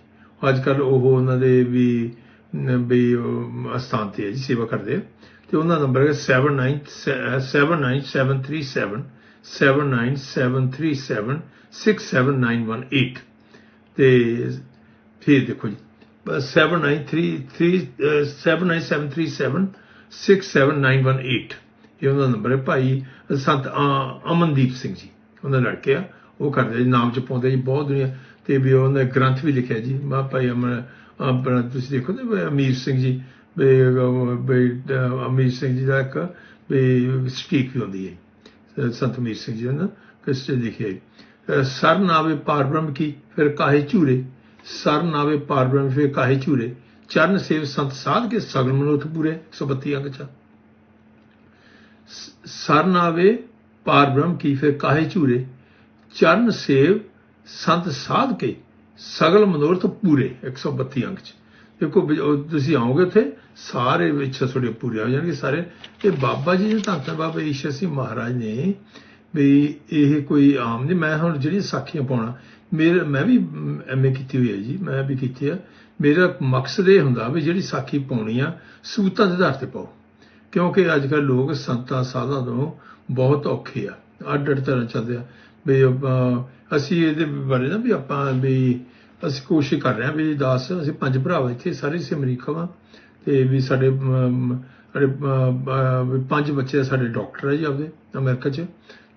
ਅੱਜ ਕੱਲ ਉਹ ਉਹਨਾਂ ਦੇ ਵੀ ਵੀ ਅਸਥਾਨ ਤੇ ਹੈ ਜੀ, ਸੇਵਾ ਕਰਦੇ ਆ। ਤੇ ਉਹਨਾਂ ਦਾ ਨੰਬਰ ਹੈ 79 79737 79737 67918 ਤੇ ਫਿਰ ਦੇਖੋ ਜੀ 7933 79737 67918 ਇਹ ਉਹਨਾਂ ਦਾ ਨੰਬਰ ਹੈ ਭਾਈ, ਸੰਤ ਅਮਨਦੀਪ ਸਿੰਘ ਜੀ, ਉਹਨਾਂ ਲੜਕੇ ਆ। ਉਹ ਕਰਦੇ ਜੀ, ਨਾਮ ਚ ਪਾਉਂਦੇ ਜੀ, ਬਹੁਤ ਦੁਨੀਆ। ਤੇ ਵੀ ਉਹਨਾਂ ਗ੍ਰੰਥ ਵੀ ਲਿਖਿਆ ਜੀ। ਮਾ ਭਾਈ ਅਮਰ, ਆਪਣਾ ਤੁਸੀਂ ਦੇਖੋ ਤੇ ਅਮੀਰ ਸਿੰਘ ਜੀ ਵੀ ਅਮੀਰ ਸਿੰਘ ਜੀ ਦਾ ਇੱਕ ਵੀ ਸਟੀਕ ਵੀ ਹੁੰਦੀ ਹੈ। ਸੰਤ ਅਮੀਰ ਸਿੰਘ ਜੀ ਨੇ, ਕਿਸ ਤੇ ਲਿਖਿਆ ਹੈ ਅਹ ਸਰ ਨਾਵੇ ਪਾਰ ਬ੍ਰਹਮ ਕੀ, ਫਿਰ ਕਾਹੇ ਝੂਰੇ। ਸਰ ਨਾਵੇ ਪਾਰ ਬ੍ਰਹਮ, ਫਿਰ ਕਾਹੇ ਝੂਰੇ। ਚਰਨ ਸੇਵ ਸੰਤ ਸਾਧ ਕੇ ਸਗਲ ਮਨੁੱਖ ਪੂਰੇ 132 ਅੰਗ ਚ। ਸਰ ਨਾਵੇ ਪਾਰ ਬ੍ਰਹਮ ਕੀ, ਫਿਰ ਕਾਹੇ ਝੂਰੇ। ਚਰਨ ਸੇਵ ਸੰਤ ਸਾਧ ਕੇ ਸਗਲ ਮਨੋਰਥ ਪੂਰੇ 132 ਅੰਕ ਚ। ਦੇਖੋ ਤੁਸੀਂ ਆਓਗੇ ਉੱਥੇ ਸਾਰੇ ਵਿੱਚ ਤੁਹਾਡੇ ਪੂਰੇ ਹੋ ਜਾਣਗੇ ਸਾਰੇ। ਇਹ ਬਾਬਾ ਜੀ ਦੇ ਧੰਨ ਬਾਬਾ ਈਸ਼ਰ ਸਿੰਘ ਮਹਾਰਾਜ ਨੇ ਵੀ ਇਹ ਕੋਈ ਆਮ ਨਹੀਂ ਮੈਂ ਹੁਣ ਜਿਹੜੀ ਸਾਖੀਆਂ ਪਾਉਣਾ, ਮੇਰੇ, ਮੈਂ ਵੀ ਐਮਏ ਕੀਤੀ ਹੋਈ ਹੈ ਜੀ, ਮੈਂ ਵੀ ਕੀਤੀ ਆ। ਮੇਰਾ ਮਕਸਦ ਇਹ ਹੁੰਦਾ ਵੀ ਜਿਹੜੀ ਸਾਖੀ ਪਾਉਣੀ ਆ, ਸੂਤਾਂ ਦੇ ਆਧਾਰ ਤੇ ਪਾਓ। ਕਿਉਂਕਿ ਅੱਜ ਕੱਲ੍ਹ ਲੋਕ ਸੰਤਾਂ, ਸਾਧਾਂ ਤੋਂ ਬਹੁਤ ਔਖੇ ਆ ਅੱਡ ਅੱਡ ਤਰ੍ਹਾਂ ਚੱਲਦੇ ਆ। ਵੀ ਅਸੀਂ ਇਹਦੇ ਬਾਰੇ ਨਾ ਵੀ ਆਪਾਂ ਵੀ ਅਸੀਂ ਕੋਸ਼ਿਸ਼ ਕਰ ਰਹੇ ਹਾਂ ਵੀ ਦਾਸ ਅਸੀਂ ਪੰਜ ਭਰਾ ਇੱਥੇ ਸਾਰੇ ਅਸੀਂ ਅਮਰੀਕਾ ਵਾ। ਤੇ ਵੀ ਸਾਡੇ ਸਾਡੇ ਪੰਜ ਬੱਚੇ ਆ ਸਾਡੇ ਡਾਕਟਰ ਆ ਜੀ ਆਪਦੇ ਅਮਰੀਕਾ 'ਚ।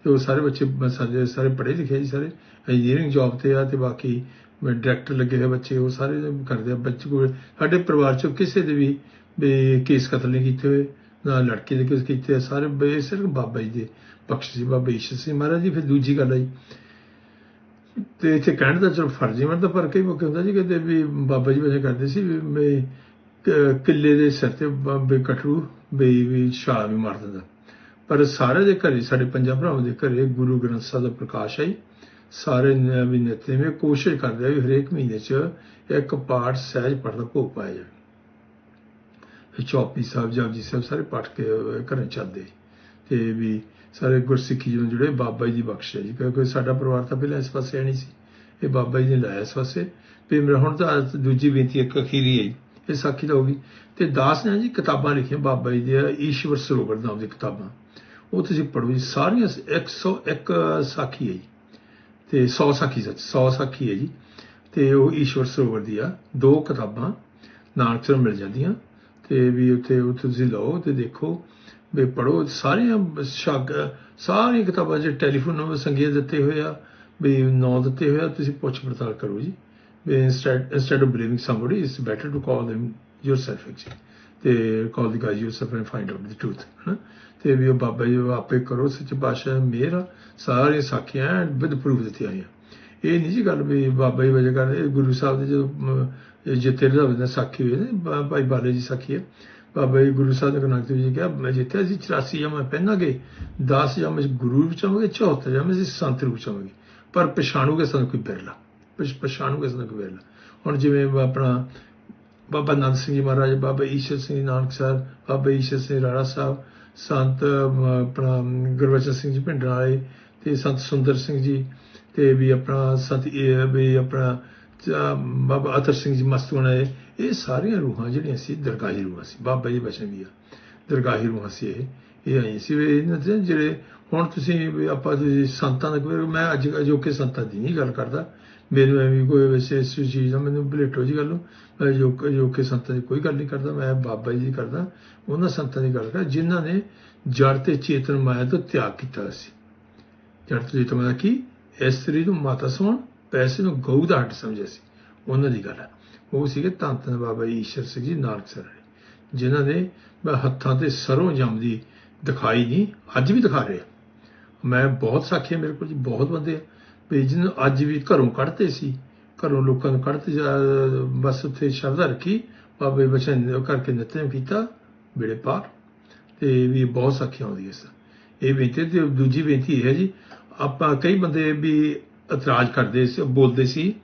ਤੇ ਉਹ ਸਾਰੇ ਬੱਚੇ ਸਾਡੇ ਸਾਰੇ ਪੜ੍ਹੇ ਲਿਖੇ ਜੀ ਸਾਰੇ। ਇੰਜੀਨੀਅਰਿੰਗ ਜੌਬ ਤੇ ਆ ਤੇ ਬਾਕੀ ਡਾਇਰੈਕਟਰ ਲੱਗੇ ਹੋਏ ਬੱਚੇ ਉਹ ਸਾਰੇ ਕਰਦੇ ਆ। ਬੱਚੇ ਕੋਲ ਸਾਡੇ ਪਰਿਵਾਰ 'ਚੋਂ ਕਿਸੇ ਦੇ ਵੀ ਕੇਸ ਕਤਲ ਨਹੀਂ ਕੀਤੇ ਹੋਏ ਨਾ ਲੜਕੇ ਦੇ ਕੇਸ ਕੀਤੇ ਆ, ਸਾਰੇ ਬੇ ਸਿਰਫ ਬਾਬਾ ਜੀ ਦੇ। ਬਖਸ਼ ਸੀ ਬਾਬਾ ਈਸ਼ਰ ਸਿੰਘ ਮਹਾਰਾਜ ਜੀ, ਫਿਰ ਦੂਜੀ ਗੱਲ ਆਈ ਤੇ ਇੱਥੇ ਕਹਿਣ ਦਾ ਚਲੋ ਫਰਜ਼ੀ ਮਰਦਾ ਪਰ ਕਈ ਮੌਕੇ ਹੁੰਦਾ ਜੀ ਕਿ ਵੀ ਬਾਬਾ ਜੀ ਵਜੇ ਕਰਦੇ ਸੀ ਵੀ ਮੈਂ ਕਿੱਲੇ ਦੇ ਸਿਰ ਤੇ ਬਾਬੇ ਕਟਰੂ ਬਈ ਵੀ ਛਾਲ ਵੀ ਮਾਰ ਦਿੰਦਾ। ਪਰ ਸਾਰੇ ਦੇ ਘਰੇ, ਸਾਡੇ ਪੰਜਾਂ ਭਰਾਵਾਂ ਦੇ ਘਰੇ ਗੁਰੂ ਗ੍ਰੰਥ ਸਾਹਿਬ ਦਾ ਪ੍ਰਕਾਸ਼ ਆਈ। ਸਾਰੇ ਨ- ਵੀ ਨਿੱਤੇ ਵਿੱਚ ਕੋਸ਼ਿਸ਼ ਕਰਦੇ ਆ ਵੀ ਹਰੇਕ ਮਹੀਨੇ 'ਚ ਇੱਕ ਪਾਠ ਸਹਿਜ ਪੜ੍ਹਦਾ ਭੋਗ ਪਾਇਆ ਜਾਵੇ। ਚੌਪੀ ਸਾਹਿਬ, ਜਪਜੀ ਸਾਹਿਬ ਸਾਰੇ ਪਾਠ ਕੇ, ਘਰੇ ਚੱਲਦੇ। ਤੇ ਵੀ ਸਾਰੇ ਗੁਰਸਿੱਖੀ ਜੀ ਨੂੰ ਜੁੜੇ ਬਾਬਾ ਜੀ ਦੀ ਬਖਸ਼ ਹੈ ਜੀ। ਕਿਉਂਕਿ ਸਾਡਾ ਪਰਿਵਾਰ ਤਾਂ ਪਹਿਲਾਂ ਇਸ ਪਾਸੇ ਨਹੀਂ ਸੀ। ਇਹ ਬਾਬਾ ਜੀ ਨੇ ਲਾਇਆ ਇਸ ਪਾਸੇ। ਵੀ ਮੇਰਾ ਹੁਣ ਤਾਂ ਦੂਜੀ ਬੇਨਤੀ ਇੱਕ ਅਖੀਰੀ ਹੈ ਜੀ। ਇਹ ਸਾਖੀ ਤਾਂ ਹੋ ਗਈ। ਤੇ ਦਾਸ ਨੇ ਜੀ ਕਿਤਾਬਾਂ ਲਿਖੀਆਂ, ਬਾਬਾ ਜੀ ਦੀਆਂ, ਈਸ਼ਵਰ ਸਰੋਵਰ ਨਾਮ ਦੀ ਕਿਤਾਬਾਂ। ਉਹ ਤੁਸੀਂ ਪੜ੍ਹੋ ਜੀ, ਸਾਰੀਆਂ 101 ਸਾਖੀ ਹੈ ਜੀ। ਤੇ 100 ਸਾਖੀ ਸੱਚ 100 ਸਾਖੀ ਹੈ ਜੀ। ਤੇ ਉਹ ਈਸ਼ਵਰ ਸਰੋਵਰ ਦੀ ਆ ਦੋ ਕਿਤਾਬਾਂ ਨਾਨਕ ਤੋਂ ਮਿਲ ਜਾਂਦੀਆਂ। ਤੇ ਵੀ ਉੱਥੇ ਉੱਥੇ ਤੁਸੀਂ ਲਓ ਤੇ ਦੇਖੋ। ਵੀ ਪੜੋ ਸਾਰੀਆਂ ਸ਼ੱਕ, ਸਾਰੀਆਂ ਕਿਤਾਬਾਂ 'ਚ ਟੈਲੀਫੋਨ ਨੰਬਰ ਸੰਗੀਤ ਦਿੱਤੇ ਹੋਏ ਆ, ਵੀ ਨਾਂ ਦਿੱਤੇ ਹੋਏ ਆ, ਤੁਸੀਂ ਪੁੱਛ ਪੜਤਾਲ ਕਰੋ ਜੀ। ਵੀ instead instead of believing somebody, it's better to call them yourself, actually. ਤੇ call the guy yourself and find out the truth, ਹਨਾ? ਤੇ ਵੀ ਉਹ ਬਾਬਾ ਜੀ ਆਪੇ ਕਰੋ, ਸੱਚ ਪਾਤਸ਼ਾਹ ਮੇਰਾ ਸਾਰੀਆਂ ਸਾਖੀਆਂ ਵਿਦ ਪ੍ਰੂਫ ਦਿੱਤੀਆਂ ਆਈਆਂ ਇਹ ਨਹੀਂ ਜੀ ਗੱਲ ਵੀ ਬਾਬਾ ਜੀ ਵਜ੍ਹਾ ਕਰਦੇ ਗੁਰੂ ਸਾਹਿਬ ਦੇ ਜਦੋਂ ਜਿੱਤੇ ਰਜ਼ਾਵੇ ਦਾ ਸਾਖੀ ਹੋਈ ਭਾਈ ਬਾਲੇ ਜੀ ਸਾਖੀ ਹੈ ਬਾਬਾ ਜੀ ਗੁਰੂ ਸਾਹਿਬ ਨੇ ਦੇਵ ਜੀ ਕਿਹਾ ਮੈਂ ਜਿੱਥੇ ਅਸੀਂ 84 ਜਮਾ ਪਹਿਨਾਂਗੇ 10 ਜਮਾ ਗੁਰੂ ਰੂਪ ਚਾਹਾਂਗੇ 74 ਜਮਾ ਅਸੀਂ ਸੰਤ ਰੂਪ ਚਾਹਾਂਗੇ ਪਰ ਪਛਾਣੂਗੇ ਸਾਨੂੰ ਕੋਈ ਬਿਰਲਾ। ਪਛ- ਪਛਾਣੂਗੇ ਸਾਨੂੰ ਕੋਈ ਬਿਰਲਾ। ਹੁਣ ਜਿਵੇਂ ਆਪਣਾ ਬਾਬਾ ਨੰਦ ਸਿੰਘ ਜੀ ਮਹਾਰਾਜ ਬਾਬਾ ਈਸ਼ਰ ਸਿੰਘ ਨਾਨਕ ਸਾਹਿਬ ਬਾਬਾ ਈਸ਼ਰ ਸਿੰਘ ਰਾਣਾ ਸਾਹਿਬ ਸੰਤ ਆਪਣਾ ਅਮ, ਗੁਰਬਚਨ ਸਿੰਘ ਜੀ ਪਿੰਡ ਵਾਲੇ ਤੇ ਸੰਤ ਸੁੰਦਰ ਸਿੰਘ ਜੀ ਤੇ ਵੀ ਆਪਣਾ ਸੰਤ ਵੀ ਆਪਣਾ ਬਾਬਾ ਅਤਰ ਸਿੰਘ ਜੀ ਮਸਤੂਣਾ ਇਹ ਸਾਰੀਆਂ ਰੂਹਾਂ ਜਿਹੜੀਆਂ ਸੀ, ਦਰਗਾਹੀ ਰੂਹਾਂ ਸੀ। ਬਾਬਾ ਜੀ ਬਚਨ ਵੀ ਆ ਦਰਗਾਹੀ ਰੂਹਾਂ ਸੀ ਇਹ। ਇਹ ਆਈ ਸੀ। ਇਹਨਾਂ ਦੇ ਜਿਹੜੇ ਹੁਣ ਤੁਸੀਂ ਆਪਾਂ ਤੁਸੀਂ ਸੰਤਾਂ ਦਾ ਕੋਈ ਮੈਂ ਅੱਜ ਅਜੋਕੇ ਸੰਤਾਂ ਦੀ ਨਹੀਂ ਗੱਲ ਕਰਦਾ। ਮੈਨੂੰ ਐਵੇਂ ਕੋਈ ਵੈਸੇ ਇਸ ਚੀਜ਼ ਦਾ ਮੈਨੂੰ ਬਲੇਟੋ ਜੀ ਗੱਲ ਮੈਂ ਅਜੋਕੇ ਅਜੋਕੇ ਸੰਤਾਂ ਦੀ ਕੋਈ ਗੱਲ ਨਹੀਂ ਕਰਦਾ। ਮੈਂ ਬਾਬਾ ਜੀ ਦੀ ਕਰਦਾ। ਉਹਨਾਂ ਸੰਤਾਂ ਦੀ ਗੱਲ ਕਰਦਾ। ਜਿਨ੍ਹਾਂ ਨੇ ਜੜ ਤੇ ਚੇਤਨ ਮਾਇਆ ਤੋਂ ਤਿਆਗ ਕੀਤਾ ਸੀ। ਜੜ ਤੇ ਚੇਤਨ ਮਾਇਆ ਕੀ? ਇਸਤਰੀ ਨੂੰ ਮਾਤਾ ਸਮਾਨ ਪੈਸੇ ਨੂੰ ਗਊ ਦਾ ਹੱਟ ਸਮਝਿਆ ਸੀ। ਉਹਨਾਂ ਦੀ ਗੱਲ ਹੈ। ਉਹ ਸੀਗੇ ਧੰਨ ਧੰਨ ਬਾਬਾ ਜੀ ਈਸ਼ਰ ਸਿੰਘ ਜੀ ਨਾਨਕ ਸਰ ਜਿਨ੍ਹਾਂ ਨੇ ਮੈਂ ਹੱਥਾਂ ਤੇ ਸਰੋਂ ਜੰਮਦੀ ਦਿਖਾਈ ਨਹੀਂ, ਅੱਜ ਵੀ ਦਿਖਾ ਰਹੇ। ਮੈਂ ਬਹੁਤ ਸਾਖੀ ਮੇਰੇ ਕੋਲ ਜੀ, ਬਹੁਤ ਬੰਦੇ ਆ। ਵੀ ਜਿਹਨੂੰ ਅੱਜ ਵੀ ਘਰੋਂ ਕੱਢਦੇ ਸੀ, ਘਰੋਂ ਲੋਕਾਂ ਨੂੰ ਕੱਢਦੇ ਜਾ- ਬਸ ਉੱਥੇ ਸ਼ਰਧਾ ਰੱਖੀ, ਬਾਬੇ ਬਚਨ ਕਰਕੇ ਨਿਤਨੇਮ ਕੀਤਾ ਬੇੜੇ ਪਾਰ। ਤੇ ਵੀ ਬਹੁਤ ਸਾਖੀਆਂ ਆਉਂਦੀਆਂ ਸਨ ਇਹ ਬੇਨਤੀ ਤੇ ਦੂਜੀ ਬੇਨਤੀ ਇਹ ਹੈ ਜੀ, ਆਪਾਂ ਕਈ ਬੰਦੇ ਵੀ ਇਤਰਾਜ਼ ਕਰਦੇ ਸੀ, ਬੋਲਦੇ ਸੀ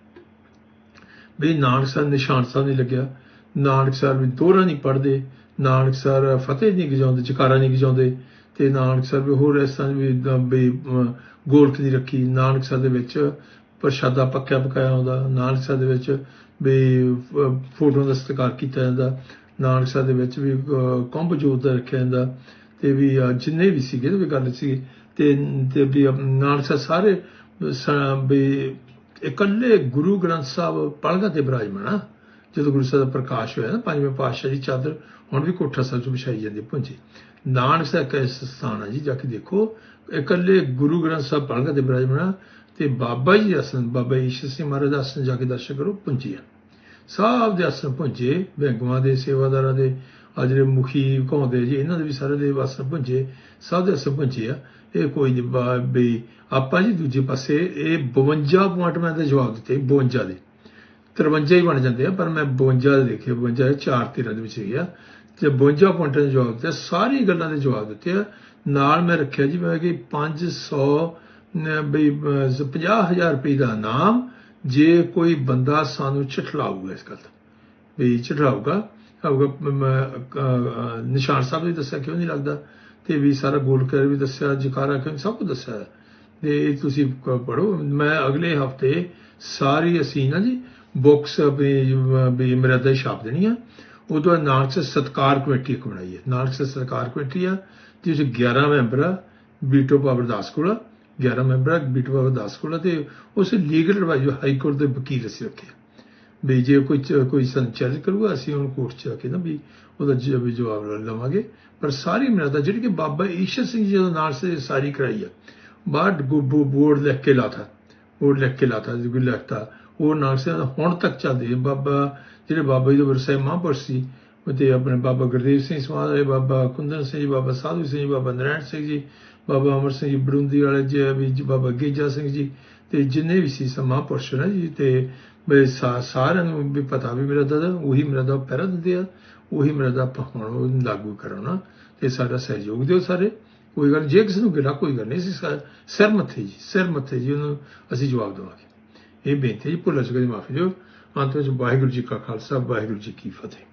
ਬਈ ਨਾਨਕ ਸਾਹਿਬ ਨਿਸ਼ਾਨ ਸਾਹਿਬ ਨਹੀਂ ਲੱਗਿਆ। ਨਾਨਕ ਸਾਹਿਬ ਵੀ ਦੋਹਰਾ ਨਹੀਂ ਪੜਦੇ ਨਾਨਕ ਸਾਹਿਬ ਫਤਿਹ ਨਹੀਂ ਗਜਾਉਂਦੇ ਜਕਾਰਾ ਨਹੀਂ ਗਜਾਉਂਦੇ ਤੇ ਨਾਨਕ ਸਾਹਿਬ ਵੀ ਹੋਰ ਇਸ ਤਰ੍ਹਾਂ ਵੀ ਏਦਾਂ ਵੀ ਅਮ, ਗੋਲਕ ਨਹੀਂ ਰੱਖੀ। ਨਾਨਕ ਸਾਹਿਬ ਦੇ ਵਿੱਚ ਪ੍ਰਸ਼ਾਦਾ ਪੱਕਿਆ ਪਕਾਇਆ ਹੁੰਦਾ ਨਾਨਕ ਸਾਹਿਬ ਦੇ ਵਿੱਚ ਵੀ ਅਹ, ਫੋਟੋ ਦਾ ਸਤਿਕਾਰ ਕੀਤਾ ਜਾਂਦਾ ਨਾਨਕ ਸਾਹਿਬ ਦੇ ਵਿੱਚ ਵੀ ਅਹ, ਜੋਤ ਦਾ ਰੱਖਿਆ ਜਾਂਦਾ ਤੇ ਵੀ ਜਿੰਨੇ ਵੀ ਸੀਗੇ ਵੀ ਗੱਲ ਸੀ ਤੇ ਤੇ ਵੀ ਨਾਨਕ ਸਾਹਿਬ ਸਾਰੇ ਵੀ ਇਕੱਲੇ ਗੁਰੂ ਗ੍ਰੰਥ ਸਾਹਿਬ ਪਲਗਾ ਤੇ ਬਿਰਾਜਮਾਨ ਆ। ਜਦੋਂ ਗੁਰੂ ਸਾਹਿਬ ਦਾ ਪ੍ਰਕਾਸ਼ ਹੋਇਆ ਨਾ, ਪੰਜਵੇਂ ਪਾਤਸ਼ਾਹ ਦੀ ਚਾਦਰ ਹੁਣ ਵੀ ਕੋਠਾ ਸਾਹਿਬ 'ਚ ਵਿਛਾਈ ਜਾਂਦੀ ਪੁੰਜੀ ਨਾਨਕ ਸਾਹਿਬ ਇਸ ਸਥਾਨ ਆ ਜੀ, ਜਾ ਕੇ ਦੇਖੋ। ਇਕੱਲੇ ਗੁਰੂ ਗ੍ਰੰਥ ਸਾਹਿਬ ਪਲਗਾ ਤੇ ਬਿਰਾਜਮਾਨ ਆ ਤੇ ਬਾਬਾ ਜੀ ਦਾ ਆਸਣ, ਬਾਬਾ ਈਸ਼ਰ ਸਿੰਘ ਮਹਾਰਾਜ ਦਾ ਆਸਣ ਜਾ ਕੇ ਦਰਸ਼ਨ ਕਰੋ ਪੁੰਜੀ ਆ। ਸਭ ਦੇ ਆਸਣ ਪੁੰਜੇ ਬੈਂਗਵਾਂ ਦੇ, ਸੇਵਾਦਾਰਾਂ ਦੇ ਆ ਜਿਹੜੇ ਮੁਖੀ ਘਾਉਂਦੇ ਜੀ, ਇਹਨਾਂ ਦੇ ਵੀ ਸਾਰੇ ਦੇ ਆਸਣ ਪੁੰਜੇ ਸਭ ਦੇ ਆਸਣ ਪੁੰਜੇ ਆ। ਇਹ ਕੋਈ ਨਹੀਂ ਬਈ ਆਪਾਂ ਜੀ ਦੂਜੇ ਪਾਸੇ, ਇਹ 52 ਪੁਆਇੰਟ ਮੈਂ ਤਾਂ ਜਵਾਬ ਦਿੱਤੇ 52 ਦੇ। 53 ਹੀ ਬਣ ਜਾਂਦੇ ਆ, ਪਰ ਮੈਂ 52 ਦੇ ਦੇਖੇ 52 ਦੇ 4 13 ਦੇ ਵਿੱਚ ਗਿਆ ਤੇ 52 ਪੁਆਇੰਟਾਂ ਦੇ ਜਵਾਬ ਦਿੱਤੇ ਸਾਰੀ ਗੱਲਾਂ ਦੇ ਜਵਾਬ ਦਿੱਤੇ ਆ। ਨਾਲ ਮੈਂ ਰੱਖਿਆ ਜੀ, ਮੈਂ ਕਿ 500 ਬਈ ਵੀ 50000 ਰੁਪਏ ਦਾ ਨਾਮ ਜੇ ਕੋਈ ਬੰਦਾ ਸਾਨੂੰ ਚਠਲਾਊਗਾ ਇਸ ਗੱਲ ਦਾ, ਵੀ ਚੜਾਊਗਾ ਆਊਗਾ ਨਿਸ਼ਾਨ ਸਾਹਿਬ ਨੇ ਦੱਸਿਆ ਕਿਉਂ ਨਹੀਂ ਲੱਗਦਾ? ਤੇ ਵੀ ਸਾਰਾ ਗੋਲ ਵੀ ਦੱਸਿਆ, ਜਕਾਰਾ ਕਿਉਂ ਸਭ ਕੁਝ ਦੱਸਿਆ ਹੈ। ਤੇ ਇਹ ਤੁਸੀਂ ਪੜੋ ਮੈਂ ਅਗਲੇ ਹਫ਼ਤੇ ਸਾਰੀ ਅਸੀਂ ਨਾ ਜੀ ਬੁੱਕਸ ਵੀ ਮਰਦਾ ਛਾਪ ਦੇਣੀ ਆ ਉਦੋਂ ਨਾਨਕ ਸੇ ਸਤਕਾਰ ਕਮੇਟੀ ਬਣਾਈ ਹੈ। ਨਾਨਕ ਸੇ ਸਤਕਾਰ ਕਮੇਟੀ ਆ, ਜਿਸ 'ਚ 11 ਮੈਂਬਰ ਆ ਬੀਟੋ ਪਾਵਰ ਦਾਸ ਕੋਲ 11 ਮੈਂਬਰਾਂ ਆ ਬਾਬਾ ਦਾਸ ਕੋਲ ਤੇ ਉਸ ਲੀਗਲ ਐਡਵਾਈਜ਼ ਹਾਈ ਕੋਰਟ ਦੇ ਵਕੀਲ ਅਸੀਂ ਰੱਖੇ ਵੀ ਜੇ ਕੋਈ ਕੋਈ ਸੰਚਾਰ ਕਰੂਗਾ, ਅਸੀਂ ਉਹਨੂੰ ਕੋਰਟ ਚ ਆ ਕੇ ਨਾ ਵੀ ਉਹਦਾ ਜਵਾਬ ਲਵਾਂਗੇ। ਪਰ ਸਾਰੀ ਮਿਹਨਤ ਜਿਹੜੀ ਕਿ ਬਾਬਾ ਈਸ਼ਰ ਸਿੰਘ ਜੀ ਜਦੋਂ ਨਾਲ ਸੇ ਸਾਰੀ ਕਰਾਈ ਆ। ਬਾਅਦ ਬੋਰਡ ਲਿਖ ਕੇ ਲਾਤਾ, ਬੋਰਡ ਲਿਖ ਕੇ ਲਾਤਾ, ਜੀ ਕੋਈ ਲਿਖਤਾ, ਉਹ ਨਾਲ ਸੇ ਹੁਣ ਤੱਕ ਚੱਲਦੇ ਬਾਬਾ, ਜਿਹੜੇ ਬਾਬਾ ਜੀ ਦੇ ਵਰਸੇ ਮਹਾਂਪੁਰਸ਼ ਸੀ ਤੇ ਆਪਣੇ ਬਾਬਾ ਗੁਰਦੇਵ ਸਿੰਘ ਸਮਾਧ ਬਾਬਾ ਕੁੰਦਨ ਸਿੰਘ ਜੀ, ਬਾਬਾ ਸਾਧੂ ਸਿੰਘ ਜੀ, ਬਾਬਾ ਨਰੈਣ ਸਿੰਘ ਜੀ ਬਾਬਾ ਅਮਰ ਸਿੰਘ ਜੀ ਬੜੁੰਦੀ ਵਾਲੇ ਜੀ ਵੀ ਬਾਬਾ ਗੇਜਾ ਸਿੰਘ ਜੀ ਤੇ ਜਿੰਨੇ ਵੀ ਸੀ ਮਹਾਂਪੁਰਸ਼ ਨਾ ਜੀ ਤੇ ਵੀ ਸਾਰਿਆਂ ਨੂੰ ਵੀ ਪਤਾ ਵੀ ਮੇਰਾ ਦਾਦਾ, ਉਹੀ ਮੇਰਾ ਦਾ ਪਹਿਰਾ ਦਿੰਦੇ ਆ, ਉਹੀ ਮੇਰਾ ਦਾ ਆਪਾਂ ਹੁਣ ਲਾਗੂ ਕਰਾਉਣਾ ਤੇ ਸਾਡਾ ਸਹਿਯੋਗ ਦਿਓ ਸਾਰੇ। ਕੋਈ ਗੱਲ ਜੇ ਕਿਸੇ ਨੂੰ ਗਿਲਾ ਕੋਈ ਗੱਲ ਨਹੀਂ ਸੀ, ਸਿਰ ਮੱਥੇ ਜੀ, ਸਿਰ ਮੱਥੇ ਜੀ ਉਹਨੂੰ ਅਸੀਂ ਜਵਾਬ ਦੇਵਾਂਗੇ। ਇਹ ਬੇਨਤੀ ਜੀ, ਭੁੱਲ ਚੁੱਕੇ ਦੀ ਮਾਫੀ ਦਿਓ। ਅੰਤ ਵਿੱਚ ਵਾਹਿਗੁਰੂ ਜੀ ਕਾ ਖਾਲਸਾ, ਵਾਹਿਗੁਰੂ ਜੀ ਕੀ ਫਤਿਹ।